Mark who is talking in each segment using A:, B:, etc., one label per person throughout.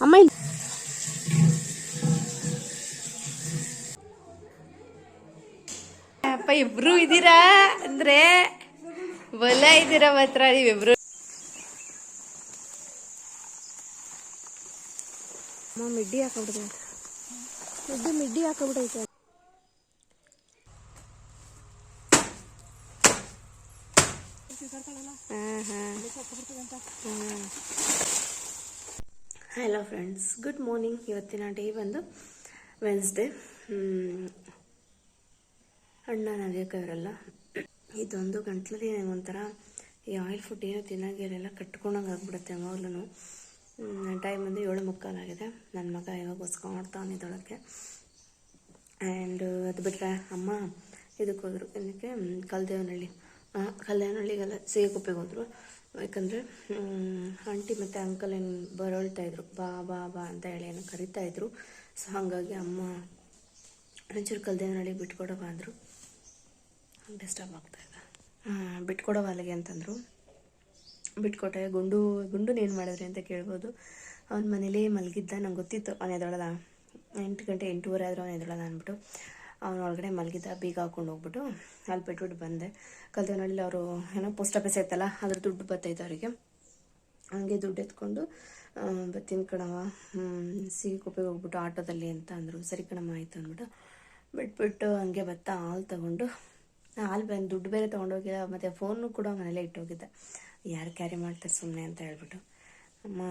A: ಅಮ್ಮ ಇಲ್ಲಿ. ಅಪ್ಪ ಇಬ್ರು ಇದ್ದೀರಾ? ಅಂದ್ರೆ ಬಲ ಇದ್ದೀರಾ ಮಾತ್ರ ನೀವಿಬ್ರು? ಅಮ್ಮ midi ಹಾಕೊಂಡ್ಬಿಡ್ತೈತೆ midi midi hello friends, good morning. ಇವತ್ತಿನ ಡೇ ಬಂದು ವೆನ್ಸ್ಡೇ ಅಣ್ಣ ನದಿಯೋಕ್ಕವರಲ್ಲ ಇದೊಂದು ಗಂಟ್ಲಲ್ಲಿ ಒಂಥರ ಈ ಆಯಿಲ್ ಫುಡ್ ಏನೋ ತಿನ್ನಾಗಿರಲ್ಲ ಕಟ್ಕೊಂಡಂಗೆ ಆಗ್ಬಿಡುತ್ತೆ ಯಾವಾಗ್ಲೂ ಟೈಮ್ ಬಂದು ಏಳು ಮುಕ್ಕಾಲಾಗಿದೆ ನನ್ನ ಮಗ ಇವಾಗ ಹೊಸ್ಕೊಂಡ್ತಾವನಿದ್ದೊಳಕ್ಕೆ ಆ್ಯಂಡ್ ಅದು ಬಿಟ್ಟರೆ ಅಮ್ಮ ಇದಕ್ಕೆ ಹೋದರು ಏನಕ್ಕೆ ಕಲ್ದೇವನಹಳ್ಳಿ. ಕಲ್ದೇವನಹಳ್ಳಿಗೆಲ್ಲ ಸಿಗಕುಪ್ಪೆಗೆ ಹೋದರು. ಯಾಕಂದರೆ ಆಂಟಿ ಮತ್ತು ಅಂಕಲ್ ಏನು ಬರಳ್ತಾ ಇದ್ರು, ಬಾ ಬಾ ಬಾ ಅಂತ ಹೇಳಿ ಏನು ಕರಿತಾ ಇದ್ರು. ಸೊ ಹಾಗಾಗಿ ಅಮ್ಮ ಒಂಚೂರು ಕಲ್ದೇವನಹಳ್ಳಿಗೆ ಬಿಟ್ಕೊಡೋವ ಅಂದರು. ಡಿಸ್ಟರ್ಬ್ ಆಗ್ತಾ ಇದೆ. ಬಿಟ್ಕೊಡವ ಅಲ್ಲಿಗೆ ಅಂತಂದರು. ಬಿಟ್ಕೊಟ್ಟೆ, ಗುಂಡು ಗುಂಡು ಏನು ಮಾಡಿದ್ರಿ ಅಂತ ಕೇಳ್ಬೋದು. ಅವ್ನ ಮನೇಲೇ ಮಲಗಿದ್ದ, ನಂಗೆ ಗೊತ್ತಿತ್ತು ಅವನ ಎದೊಳದ ಎಂಟು ಗಂಟೆ ಎಂಟೂವರೆ ಆದರೂ ಅವನ ಎದೊಳದ ಅಂದ್ಬಿಟ್ಟು. ಅವನ ಒಳಗಡೆ ಮಲಗಿದ್ದ ಬೀಗ ಹಾಕೊಂಡು ಹೋಗ್ಬಿಟ್ಟು ಅಲ್ಲಿ ಬಿಟ್ಬಿಟ್ಟು ಬಂದೆ. ಕಲ್ದೇವನಹಳ್ಳಿ ಅವರು ಏನೋ ಪೋಸ್ಟ್ ಆಫೀಸ್ ಐತಲ್ಲ, ಅದ್ರ ದುಡ್ಡು ಬತ್ತೈತೆ ಅವರಿಗೆ. ಹಂಗೆ ದುಡ್ಡು ಎತ್ಕೊಂಡು ಬತ್ತೀನಿ ಕಣವ ಸಿಹಿ ಕುಪ್ಪೆಗೆ ಹೋಗ್ಬಿಟ್ಟು ಆಟೋದಲ್ಲಿ ಅಂತ ಅಂದರು. ಸರಿ ಕಣಮ್ಮ, ಆಯ್ತು ಅಂದ್ಬಿಟ್ಟು ಬಿಟ್ಬಿಟ್ಟು ಹಂಗೆ ಬತ್ತ ಹಾಲು ತಗೊಂಡು, ಹಾಲು ಬಂದು ದುಡ್ಡು ಬೇರೆ ತೊಗೊಂಡೋಗಿಲ್ಲ ಮತ್ತು ಫೋನು ಕೂಡ ಮನೇಲೇ ಇಟ್ಟೋಗಿದ್ದೆ. ಯಾರು ಕ್ಯಾರಿ ಮಾಡ್ತಾರೆ ಸುಮ್ಮನೆ ಅಂತ ಹೇಳ್ಬಿಟ್ಟು, ಅಮ್ಮ,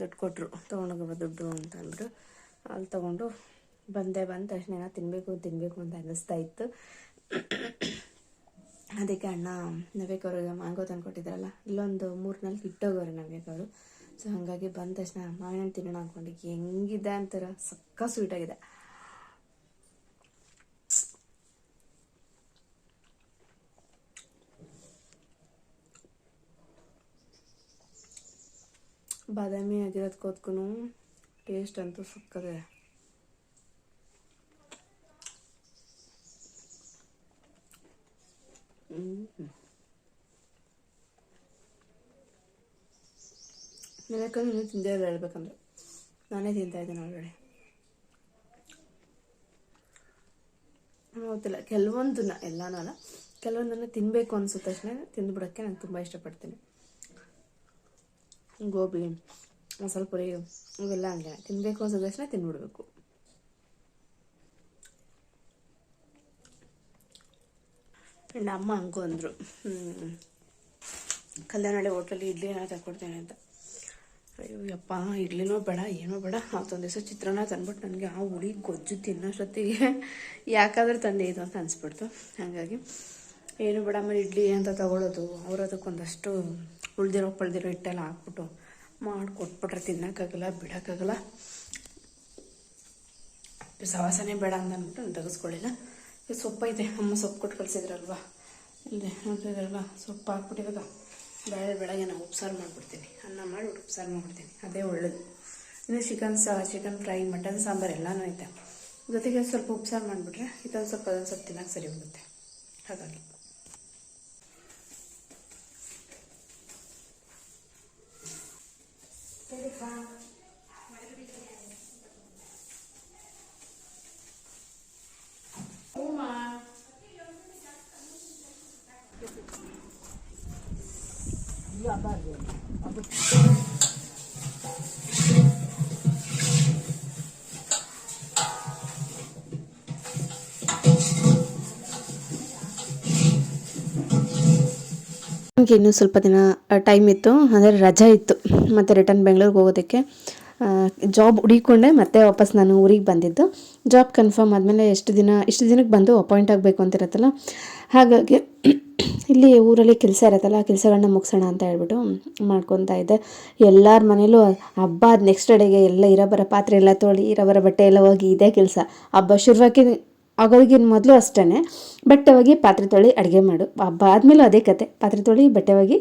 A: ದುಡ್ಡು ಕೊಟ್ಟರು ತೊಗೊಂಡೋಗವ ದುಡ್ಡು ಅಂತ ಅಂದ್ಬಿಟ್ಟು ಹಾಲು ತೊಗೊಂಡು ಬಂದೆ ಬಂದ ತಕ್ಷಣ ಏನೋ ತಿನ್ನಬೇಕು ತಿನ್ನಬೇಕು ಅಂತ ಅನ್ನಿಸ್ತಾ ಇತ್ತು. ಅದಕ್ಕೆ ಅಣ್ಣ ನವೇಕರು ಈಗ ಮಾಂಗೋ ತಂದು ಕೊಟ್ಟಿದ್ರಲ್ಲ ಇಲ್ಲೊಂದು ಮೂರು ನಾಲ್ಕು ಇಟ್ಟೋಗವ್ರೆ ನವೇಕವರು ಸೊ ಹಾಗಾಗಿ ಬಂದ ತಕ್ಷಣ, ಮಾವಿನ ತಿನ್ನೋಣ ಅಂದ್ಕೊಂಡು ಹೆಂಗಿದೆ ಅಂತಾರ, ಸಕ್ಕ ಸ್ವೀಟಾಗಿದೆ ಬಾದಾಮಿ ಆಗಿರೋದ್ಕೋದ್ಕೂ ಟೇಸ್ಟ್ ಅಂತೂ ಸಕ್ಕದೆ. ಯಾಕಂದ್ರೆ ಇನ್ನೂ ತಿಂದೇ ಇಲ್ಲ ಹೇಳ್ಬೇಕಂದ್ರೆ ನಾನೇ ತಿಂತಾ ಇದ್ದೇನೆ ಆಲ್ರೆಡಿ ಗೊತ್ತಿಲ್ಲ. ಕೆಲವೊಂದನ್ನ ಎಲ್ಲನೂ ಅಲ್ಲ. ಕೆಲವೊಂದನ್ನು ತಿನ್ನಬೇಕು ಅನ್ಸುತ್ತ ತಕ್ಷಣ ತಿಂದುಬಿಡೋಕ್ಕೆ ನಾನು ತುಂಬ ಇಷ್ಟಪಡ್ತೀನಿ. ಗೋಬಿ, ಮಸಾಲೆ ಪುರಿ, ಇವೆಲ್ಲ ಹಂಗೆ ತಿನ್ನಬೇಕು ಅನ್ಸಿದ ತಕ್ಷಣ ತಿಂದ್ಬಿಡ್ಬೇಕು ಆ್ಯಂಡ್ ಅಮ್ಮ ಹಂಗೂ ಅಂದರು ಕಲ್ಯಾಣಹಳ್ಳಿ ಹೋಟ್ಲಲ್ಲಿ ಇಡ್ಲಿ ತಗೊಡ್ತೇನೆ ಅಂತ. ಅಯ್ಯೋ ಯಪ್ಪ, ಇಡ್ಲಿನೋ ಬೇಡ, ಏನೋ ಬೇಡ. ಅವತ್ತೊಂದು ದಿವಸ ಚಿತ್ರಾನ್ನ ತಂದ್ಬಿಟ್ಟು ನನಗೆ ಆ ಹುಳಿ ಗೊಜ್ಜು ತಿನ್ನೋಷ್ಟೊತ್ತಿಗೆ ಯಾಕಾದ್ರೂ ತಂದೆ ಇದು ಅಂತ ಅನಿಸ್ಬಿಡ್ತು. ಹಾಗಾಗಿ ಏನು ಬೇಡ, ಆಮೇಲೆ ಇಡ್ಲಿ ಅಂತ ತಗೊಳ್ಳೋದು ಅವ್ರು ಅದಕ್ಕೊಂದಷ್ಟು ಉಳ್ದಿರೋ ಪಳ್ದಿರೋ ಹಿಟ್ಟೆಲ್ಲ ಹಾಕ್ಬಿಟ್ಟು ಮಾಡಿ ಕೊಟ್ಬಿಟ್ರೆ ತಿನ್ನೋಕ್ಕಾಗಲ್ಲ, ಬಿಡೋಕ್ಕಾಗಲ್ಲ. ಸವಾಸನೆ ಬೇಡ ಅಂತ ಅಂದ್ಬಿಟ್ಟು ನಾನು ತೆಗೆಸ್ಕೊಳ್ಳಿಲ್ಲ. ಸೊಪ್ಪೈತೆ ಅಮ್ಮ ಸೊಪ್ಪು ಕೊಟ್ಟು ಕಳಿಸಿದ್ರಲ್ವಾ? ಇಲ್ಲಿ ನೋಡ್ತಿದ್ರಲ್ವಾ ಸೊಪ್ಪು ಹಾಕ್ಬಿಟ್ಟು ಇವಾಗ ಬೇಳೆ ಬೆಳಗ್ಗೆ ನಾನು ಉಪ್ಸಾರು ಮಾಡಿಬಿಡ್ತೀನಿ. ಅನ್ನ ಮಾಡಿ ಉಪ್ಸಾರು ಮಾಡಿಬಿಡ್ತೀನಿ. ಅದೇ ಒಳ್ಳೇದು. ಇನ್ನು ಚಿಕನ್ ಸಾ, ಚಿಕನ್ ಫ್ರೈ, ಮಟನ್ ಸಾಂಬಾರು ಎಲ್ಲನೂ ಐತೆ. ಜೊತೆಗೆ ಸ್ವಲ್ಪ ಉಪ್ಸಾರು ಮಾಡಿಬಿಟ್ರೆ ಇದೊಂದು ಸ್ವಲ್ಪ ಅದೊಂದು ಸ್ವಲ್ಪ ತಿನ್ನೋಕೆ ಸರಿ ಹೋಗುತ್ತೆ. ಹಾಗಾಗಿ. ನನಗೆ ಇನ್ನೂ ಸ್ವಲ್ಪ ದಿನ ಟೈಮ್ ಇತ್ತು. ಅಂದರೆ ರಜಾ ಇತ್ತು. ಮತ್ತು ರಿಟರ್ನ್ ಬೆಂಗಳೂರಿಗೆ ಹೋಗೋದಕ್ಕೆ. ಜಾಬ್ ಹುಡಿಕೊಂಡೆ, ಮತ್ತೆ ವಾಪಸ್ ನಾನು ಊರಿಗೆ ಬಂದಿದ್ದು. ಜಾಬ್ ಕನ್ಫರ್ಮ್ ಆದಮೇಲೆ ಎಷ್ಟು ದಿನ, ಇಷ್ಟು ದಿನಕ್ಕೆ ಬಂದು ಅಪಾಯಿಂಟ್ ಆಗಬೇಕು ಅಂತಿರತ್ತಲ್ಲ? ಹಾಗಾಗಿ ಇಲ್ಲಿ ಊರಲ್ಲಿ ಕೆಲಸ ಇರತ್ತಲ್ಲ, ಆ ಕೆಲಸಗಳನ್ನ ಮುಗಿಸೋಣ ಅಂತ ಹೇಳ್ಬಿಟ್ಟು ಮಾಡ್ಕೊತಾ ಇದ್ದೆ. ಎಲ್ಲರ ಮನೇಲೂ ಹಬ್ಬ ನೆಕ್ಸ್ಟ್ ಡೇಗೆ ಎಲ್ಲ ಇರೋಬರ ಪಾತ್ರೆ ಎಲ್ಲ ತೊಳಿ, ಇರೋಬರ ಬಟ್ಟೆ ಎಲ್ಲ ಹೋಗಿ ಇದೇ ಕೆಲಸ. ಹಬ್ಬ ಶುರುವಾಗಿ ಆಗೋಗಿನ ಮೊದಲು ಅಷ್ಟೇ ಬಟ್ಟೆ ಹೋಗಿ ಪಾತ್ರೆ ತೊಳಿ, ಅಡುಗೆ ಮಾಡು. ಹಬ್ಬ ಆದಮೇಲೂ ಅದೇ ಕತೆ. ಪಾತ್ರೆ ತೊಳಿ, ಬಟ್ಟೆ ಹೋಗಿ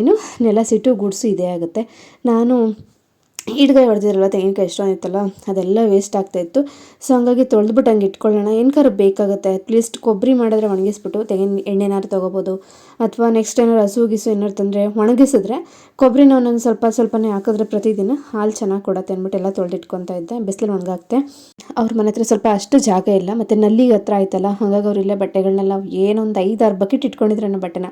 A: ಏನು ನೆಲ ಸಿಟ್ಟು ಗುಡಿಸು ಇದೇ ಆಗುತ್ತೆ. ನಾನು ಈಡ್ಗಾಯಿ ಹೊಡೆದಿರಲ್ಲ ತೆಂಗಿನಕಾಯಿ ಎಷ್ಟು ಇತ್ತಲ್ಲ ಅದೆಲ್ಲ ವೇಸ್ಟ್ ಆಗ್ತಾಯಿತ್ತು ಸೊ ಹಂಗಾಗಿ ತೊಳೆದ್ಬಿಟ್ಟು ಹಂಗೆ ಇಟ್ಕೊಳ್ಳೋಣ. ಏನಕ್ಕಾರು ಬೇಕಾಗುತ್ತೆ? ಅಟ್ಲೀಸ್ಟ್ ಕೊಬ್ಬರಿ ಮಾಡಿದ್ರೆ ಒಣಗಿಸ್ಬಿಟ್ಟು ತೆಂಗಿನ ಎಣ್ಣೆನಾರು ತೊಗೋಬೋದು? ಅಥವಾ ನೆಕ್ಸ್ಟ್ ಏನಾದ್ರು ಹಸು ಗಿಸು ಏನಾರು ತಂದರೆ ಒಣಗಿಸಿದ್ರೆ ಕೊಬ್ಬರಿನ ಒಂದೊಂದು ಸ್ವಲ್ಪ ಸ್ವಲ್ಪನೇ ಹಾಕಿದ್ರೆ ಪ್ರತಿದಿನ ಹಾಲು ಚೆನ್ನಾಗಿ ಕೊಡುತ್ತೆ ಅಂದ್ಬಿಟ್ಟು ಎಲ್ಲ ತೊಳೆದಿಟ್ಕೊತಾ ಇದ್ದೆ. ಬಿಸಿಲು ಒಣಗಾಕ್ತೆ. ಅವ್ರ ಮನೆ ಹತ್ರ ಸ್ವಲ್ಪ ಅಷ್ಟು ಜಾಗ ಇಲ್ಲ, ಮತ್ತು ನಲ್ಲಿಗೆ ಹತ್ರ ಆಯ್ತಲ್ಲ, ಹಾಗಾಗಿ ಅವ್ರು ಇಲ್ಲೇ ಬಟ್ಟೆಗಳನ್ನೆಲ್ಲ ಏನೊಂದು ಐದಾರು ಬಕೆಟ್ ಇಟ್ಕೊಂಡಿದ್ರೆ ಅನ್ನೋ ಬಟ್ಟೆನ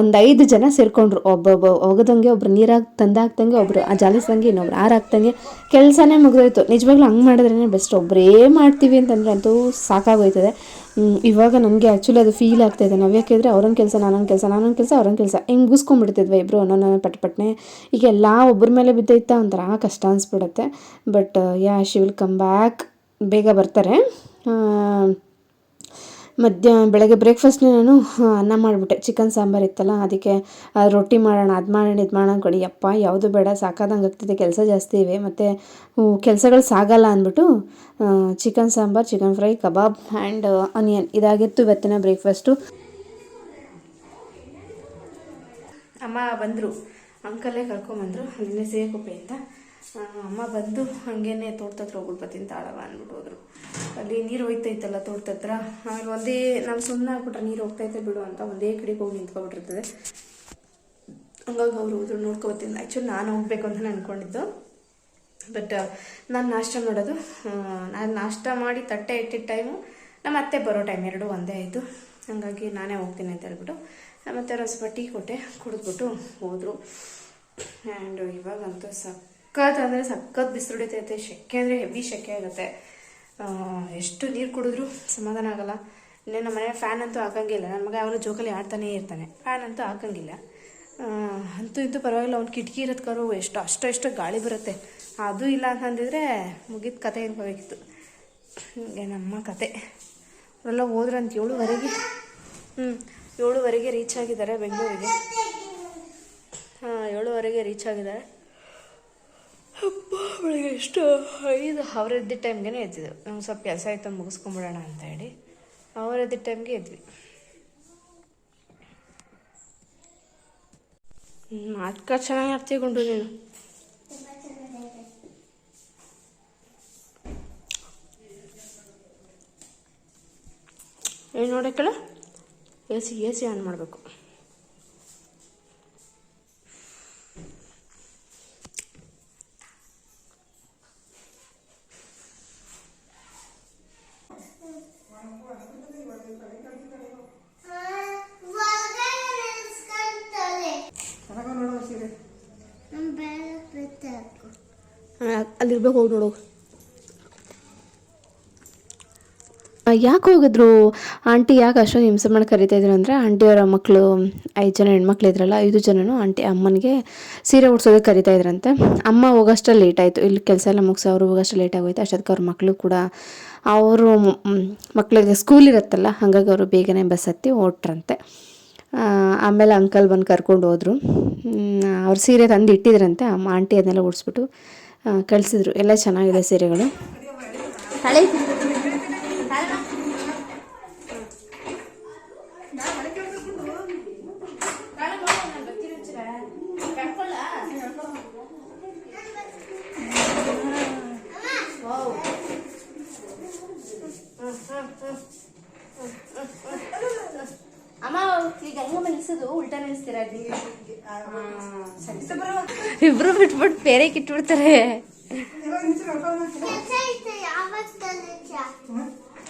A: ಒಂದು ಐದು ಜನ ಸೇರಿಕೊಂಡ್ರು. ಒಬ್ಬೊಬ್ಬ ಒಗದಂಗೆ ಒಬ್ರು ನೀರಾಗಿ ತಂದಾಕ್ದಂಗೆ ಒಬ್ರು ಆ ಜಾಲಿಸ್ದಂಗೆ ಇನ್ನೊಬ್ರು ಆರಾಕ್ದಂಗೆ ಕೆಲಸನೇ ಮುಗಿದೋಯ್ತು. ನಿಜವಾಗ್ಲೂ ಹಂಗೆ ಮಾಡಿದ್ರೇ ಬೆಸ್ಟ್. ಒಬ್ಬರೇ ಮಾಡ್ತೀವಿ ಅಂತಂದರೆ ಅಂತೂ ಸಾಕಾಗೋಯ್ತದೆ. ಇವಾಗ ನನಗೆ ಆ್ಯಕ್ಚುಲಿ ಅದು ಫೀಲ್ ಆಗ್ತಾಯಿದೆ ನಾವು ಯಾಕೆಂದರೆ ಅವ್ರೊಂದು ಕೆಲಸ ನಾನೊಂದು ಕೆಲಸ ನಾನೊಂದು ಕೆಲಸ ಅವ್ರೊಂದು ಕೆಲಸ. ಹಿಂಗೆ ಮುಗಿಸ್ಕೊಂಡ್ಬಿಡ್ತಿದ್ವಿ ಇಬ್ಬರು ಒಂದೊಂದು ಪಟ್ ಪಟ್ನೆ. ಈಗ ಎಲ್ಲ ಒಬ್ಬರ ಮೇಲೆ ಬಿದ್ದೈತಾ ಒಂಥರ ಕಷ್ಟ ಅನಿಸ್ಬಿಡುತ್ತೆ. But, yeah, she will come back. ಬೇಗ ಬರ್ತಾರೆ. ಮಧ್ಯ ಬೆಳಗ್ಗೆ ಬ್ರೇಕ್ಫಾಸ್ಟ್ನೇ ನಾನು ಅನ್ನ ಮಾಡಿಬಿಟ್ಟೆ. ಚಿಕನ್ ಸಾಂಬಾರು ಇತ್ತಲ್ಲ ಅದಕ್ಕೆ ರೊಟ್ಟಿ ಮಾಡೋಣ ಅದು ಮಾಡೋಣ ಇದು ಮಾಡೋಣ ಕೊಡಿ. ಅಪ್ಪ ಯಾವುದು ಬೇಡ ಸಾಕಾದಂಗೆ ಆಗ್ತಿದೆ ಕೆಲಸ ಜಾಸ್ತಿ ಇವೆ. ಮತ್ತು ಕೆಲಸಗಳು ಸಾಗಲ್ಲ ಅಂದ್ಬಿಟ್ಟು chicken sambar chicken fry kebab and onion. ಇದಾಗಿತ್ತು ಇವತ್ತಿನ ಬ್ರೇಕ್ಫಾಸ್ಟು ಅಮ್ಮ ಬಂದರು. ಅಂಕಲ್ಲೇ ಕರ್ಕೊಂಬಂದರು. ಅಲ್ಲಿಂದ ಸೇರ್ಕೊಪ್ಪೆ ಆ, ಅಮ್ಮ ಬಂದು ಹಾಗೇನೆ ತೋಟದ ಹತ್ರ ಹೋಗ್ಬಿಟ್ಟು ಬರ್ತೀನಿ, ತಾಳವ ಅಂದ್ಬಿಟ್ಟು ಹೋದ್ರು. ಅಲ್ಲಿ ನೀರು ಹೋಯ್ತೈತಲ್ಲ ತೋಟದ ಹತ್ರ ಆಮೇಲೆ ಒಂದೇ ನಾವು ಸುಮ್ಮನೆ ಆಗ್ಬಿಟ್ರೆ ನೀರು ಹೋಗ್ತೈತೆ ಬಿಡು ಅಂತ ಒಂದೇ ಕಡೆಗೆ ಹೋಗಿ ನಿಂತ್ಕೊಬಿಟ್ಟಿರ್ತದೆ. ಹಂಗಾಗಿ ಅವ್ರು ಹೋದ್ರು ನೋಡ್ಕೊಬತ್ತೀನಿ ಆ್ಯಕ್ಚುಲಿ ನಾನು ಹೋಗ್ಬೇಕು ಅಂತ ಅಂದ್ಕೊಂಡಿದ್ದು ಬಟ್ ನಾನು ನಾಷ್ಟ ಮಾಡೋದು ನಾನು ನಾಷ್ಟ ಮಾಡಿ ತಟ್ಟೆ ಇಟ್ಟಿದ್ದ ಟೈಮು ನಮ್ಮ ಅತ್ತೆ ಬರೋ ಟೈಮ್ ಎರಡು, ಒಂದೇ ಆಯಿತು. ಹಾಗಾಗಿ ನಾನೇ ಹೋಗ್ತೀನಿ ಅಂತ ಹೇಳ್ಬಿಟ್ಟು ಮತ್ತು ಅವ್ರು ಸ್ವಲ್ಪ ಟೀ ಕೊಟ್ಟೆ, ಕುಡಿದ್ಬಿಟ್ಟು ಹೋದರು. ಆ್ಯಂಡ್ ಇವಾಗಂತೂ ಸಖತ್ ಅಂದ್ರೆ ಸಖತ್ ಬಿಸಿಲು ಹೊಡಿತೈತೆ ಸೆಕೆ ಅಂದರೆ ಹೆವಿ ಶೆಕೆ ಆಗುತ್ತೆ. ಎಷ್ಟು ನೀರು ಕುಡಿದ್ರೂ ಸಮಾಧಾನ ಆಗಲ್ಲ. ಇನ್ನೇ ನಮ್ಮ ಮನೆ ಫ್ಯಾನ್ ಅಂತೂ ಹಾಕಂಗಿಲ್ಲ. ನನ್ನ ಮಗ ಅವನು ಜೋಕಲ್ಲಿ ಆಡ್ತಾನೆ ಇರ್ತಾನೆ. ಫ್ಯಾನ್ ಅಂತೂ ಹಾಕಂಗಿಲ್ಲ. ಅಂತೂ ಇಂತೂ ಪರವಾಗಿಲ್ಲ. ಅವ್ನು ಕಿಟಕಿ ಇರೋದ್ಕಾರು ಎಷ್ಟು, ಅಷ್ಟು, ಎಷ್ಟು ಗಾಳಿ ಬರುತ್ತೆ. ಅದು ಇಲ್ಲ ಅಂತಂದಿದ್ರೆ ಮುಗಿದ ಕತೆ ಅನ್ಕೋಬೇಕಿತ್ತು ಹೀಗೆ ನಮ್ಮ ಕತೆ. ಅವರೆಲ್ಲ ಹೋದ್ರಂತ ಏಳುವರೆಗೆ. ಹ್ಞೂ ಏಳುವರೆಗೆ ರೀಚ್ ಆಗಿದ್ದಾರೆ ಬೆಂಗಳೂರಿಗೆ. ಹಾಂ, ಏಳುವರೆಗೆ ರೀಚ್ ಆಗಿದ್ದಾರೆ. ಅಪ್ಪ ಬೆಳಿಗ್ಗೆ ಎಷ್ಟು ಐದು ಅವರದ್ದ ಟೈಮ್ಗೆ ಎದ್ದಿದ್ದು. ನಮ್ಗೆ ಸ್ವಲ್ಪ ಕೆಲಸ ಆಯ್ತು, ಮುಗಿಸ್ಕೊಂಬಿಡೋಣ ಅಂತ ಹೇಳಿ. ಅವ್ರು ಎದ್ದಿದ್ದ ಟೈಮ್ಗೆ ಎದ್ವಿ ಮಾತ್ಕ ಚೆನ್ನಾಗಿ ಆಡ್ತೀವಿ ಗುಂಡು ನೀನು. ಏನು ನೋಡಕ್ಕಲ್ಲ? A C A C on ಮಾಡಬೇಕು. ಅಲ್ಲಿರ್ಬೇಕು ಹೋಗಿ ನೋಡು. ಯಾಕೆ ಹೋಗಿದ್ರು? ಆಂಟಿ ಯಾಕೆ ಅಷ್ಟೊಂದು ಹಿಂಸೆ ಮಾಡಿ ಕರಿತಾ ಇದ್ರು ಅಂದರೆ ಆಂಟಿಯವರ ಮಕ್ಕಳು ಐದು ಜನ ಹೆಣ್ಮಕ್ಳು ಇದ್ರಲ್ಲ, ಐದು ಜನನು ಆಂಟಿ ಅಮ್ಮನಿಗೆ ಸೀರೆ ಉಡ್ಸೋದಕ್ಕೆ ಕರಿತಾ ಇದ್ರಂತೆ. ಅಮ್ಮ ಹೋಗೋಷ್ಟೇ ಲೇಟ್ ಆಯಿತು. ಇಲ್ಲಿ ಕೆಲಸ ಎಲ್ಲ ಮುಗಿಸಿ ಅವರು ಹೋಗೋಷ್ಟು ಲೇಟ್ ಆಗೋಯ್ತು. ಅಷ್ಟೊತ್ತಿಗೆ ಅವ್ರ ಮಕ್ಕಳು ಕೂಡ, ಅವರು ಮಕ್ಕಳಿಗೆ ಸ್ಕೂಲ್ ಇರುತ್ತಲ್ಲ, ಹಾಗಾಗಿ ಅವರು ಬೇಗನೆ ಬಸ್ ಹತ್ತಿ ಹೊಟ್ರಂತೆ. ಆಮೇಲೆ ಅಂಕಲ್ ಬಂದು ಕರ್ಕೊಂಡು ಹೋದರು. ಅವ್ರ ಸೀರೆ ತಂದು ಇಟ್ಟಿದ್ರಂತೆ. ಅಮ್ಮ, ಆಂಟಿ ಅದನ್ನೆಲ್ಲ ಉಡಿಸ್ಬಿಟ್ಟು ಕಳಿಸಿದ್ರು. ಎಲ್ಲ ಚೆನ್ನಾಗಿದೆ ಸೀರೆಗಳು. ಹಳೆ ಅಮ್ಮ ಈಗ ಹೆಂಗ ನಿಲ್ಸೋದು ಉಲ್ಟಾ ನಿಲ್ಸ್ತೀರಾ ಇಬ್ರು ಬಿಟ್ಬಿಟ್ಟು ಬೇರೆ ಕಿಟ್ಬಿಡ್ತಾರೆ.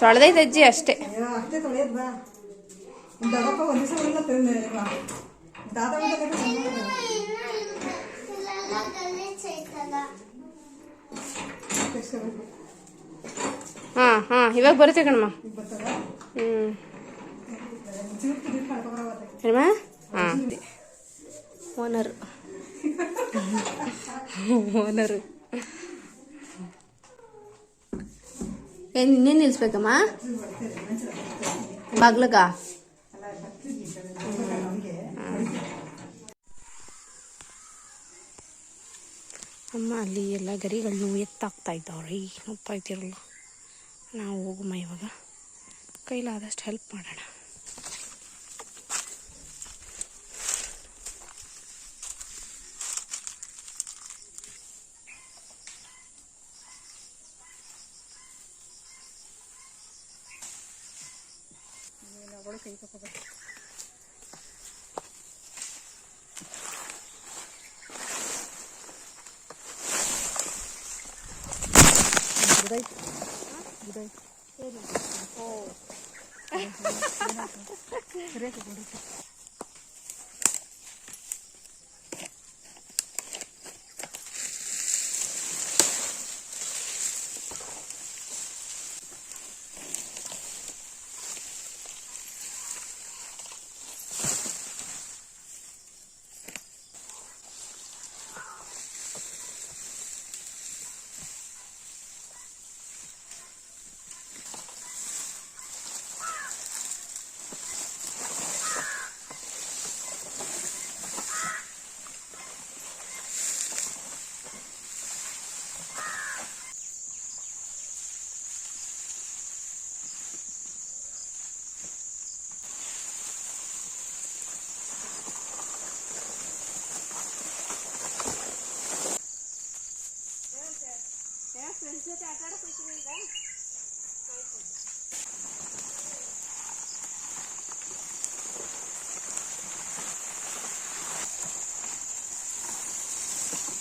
A: ತೊಳೆದೈತೆ ಅಜ್ಜಿ ಅಷ್ಟೇ. ಹಾ ಹಾ ಇವಾಗ ಬರುತ್ತೆ ಕಣಮ್ಮ. ಹ್ಮ್. ಓನರ್. ಓನರು. ಏನು ಇನ್ನೇನು ನಿಲ್ಲಿಸ್ಬೇಕಮ್ಮ ಬಾಗ್ಲಗ? ಅಮ್ಮ ಅಲ್ಲಿ ಎಲ್ಲ ಗರಿಗಳನ್ನು ಎತ್ತಾಗ್ತಾ ಇದ್ದಾವ್ರಿ ನೋಡ್ತಾ ಇದ್ದೀರಲ್ಲ ನಾವು ಹೋಗಮ್ಮ ಇವಾಗ. ಕೈಲಾದಷ್ಟು ಹೆಲ್ಪ್ ಮಾಡೋಣ.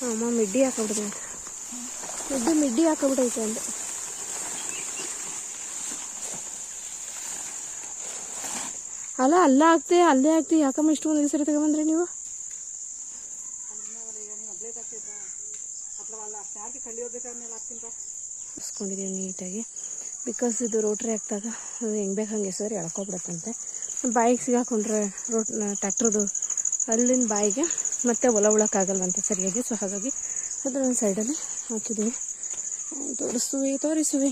A: ಅಮ್ಮ, ಮಿಡ್ಡಿ ಹಾಕೊಂಡ್ಬಿಡ್ತೈತೆ ಮಿಡ್ಡಿ ಮಿಡ್ಡಿ ಹಾಕೊಂಡ್ಬಿಟ್ಟೈತೆ ಅಂದೆ. ಅಲ್ಲ, ಅಲ್ಲೇ ಆಗ್ತಿ ಅಲ್ಲೇ ಆಗ್ತಿ, ಯಾಕಮ್ಮ ಇಷ್ಟೊಂದು ಹೆಸರು ತಗೊಂಬಂದ್ರಿ ನೀವು? ಹಸ್ಕೊಂಡಿದ್ದೀವಿ ನೀಟಾಗಿ. ಬಿಕಾಸ್ ಇದು ರೋಟ್ರಿ ಹಾಕ್ದಾಗ ಹೆಂಗೆ ಬೇಕು ಹಂಗೆ ಸರಿ ಎಳ್ಕೊಬಿಡತ್ತಂತೆ. ಬಾಯಿಗೆ ಸಿಗಾಕೊಂಡ್ರೆ ರೋಟ್ ಟ್ಯಾಕ್ಟ್ರದು ಅಲ್ಲಿನ ಬಾಯಿಗೆ ಮತ್ತೆ ಒಲ ಉಳಕ್ಕಾಗಲ್ವಂತೆ ಸರಿಯಾಗಿ. ಸೊ ಹಾಗಾಗಿ ಅದ್ರ ಒಂದು ಸೈಡಲ್ಲಿ ಹಾಕಿದ್ದೀವಿ ತೋರಿಸ್ತೀವಿ ತೋರಿಸುವಿ.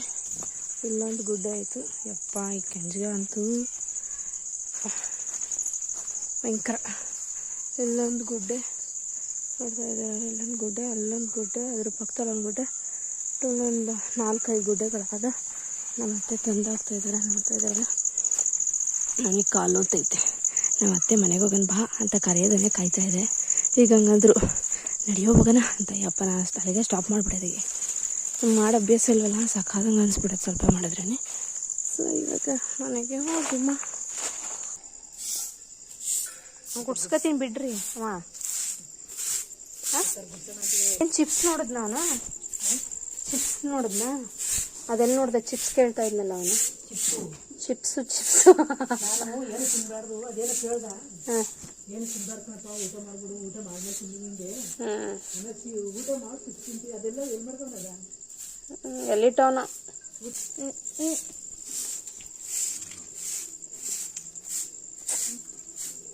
A: ಇಲ್ಲೊಂದು ಗುಡ್ಡ ಆಯಿತು. ಯಪ್ಪ, ಈ ಕೆಂಜಿಗೆ ಅಂತೂ ಭಯಂಕರ. ಇಲ್ಲೊಂದು ಗುಡ್ಡೆ. ನೋಡ್ತಾ ಇದ್ದಾರೆ. ಅಲ್ಲೊಂದು ಗುಡ್ಡೆ ಅಲ್ಲೊಂದು ಗುಡ್ಡೆ, ಅದ್ರ ಪಕ್ಕದಲ್ಲಿ ಒಂದು ಗುಡ್ಡೆ. ಇನ್ನೊಂದು ನಾಲ್ಕೈದು ಗುಡ್ಡೆಗಳಾದ ನಮ್ಮ ಅತ್ತೆ ತಂದಾಗ್ತಾ ಇದ್ದಾರೆ ನೋಡ್ತಾ ಇದ್ದಾರೆ. ನನಗೆ ಕಾಲು ನೋಡ್ತೈತೆ ನಮ್ಮ ಅತ್ತೆ ಮನೆಗೆ ಹೋಗೋಣ ಬಾ ಅಂತ ಕರೆಯೋದನ್ನೇ ಕಾಯ್ತಾ ಇದೆ. ಈಗ ಹಂಗಂದ್ರು ನಡೆಯೋ ಹೋಗೋಣ ಅಂತ ಯಪ್ಪ ನಾನು ಅಲ್ಲಿಗೆ ಸ್ಟಾಪ್ ಮಾಡಿಬಿಡೋದಿಗೆ ಮಾಡೋ ಅಭ್ಯಾಸ ಇಲ್ವಲ್ಲ, ಸಾಕಾದಂಗೆ ಅನಿಸ್ಬಿಡೋದು ಸ್ವಲ್ಪ ಮಾಡಿದ್ರೇ ಸೊ ಇವಾಗ ಮನೆಗೆ ಹೋಗಿಮ್ಮ ಗುಡ್ಸ್ಕೊತೀನಿ ಬಿಡ್ರಿ ಅಮ್ಮ ಏನು ಚಿಪ್ಸ್ ನೋಡಿದ್ ನಾನು ಚಿಪ್ಸ್ ನೋಡಿದ್ನ? ಅದೆಲ್ಲ ನೋಡ್ದೆ ಚಿಪ್ಸ್ ಕೇಳ್ತಾ ಇದ್ನಲ್ಲ ಅವನು. ಚಿಪ್ಸು. ಚಿಪ್ಸು ಎಲ್ಲಿಟ್ಟವನ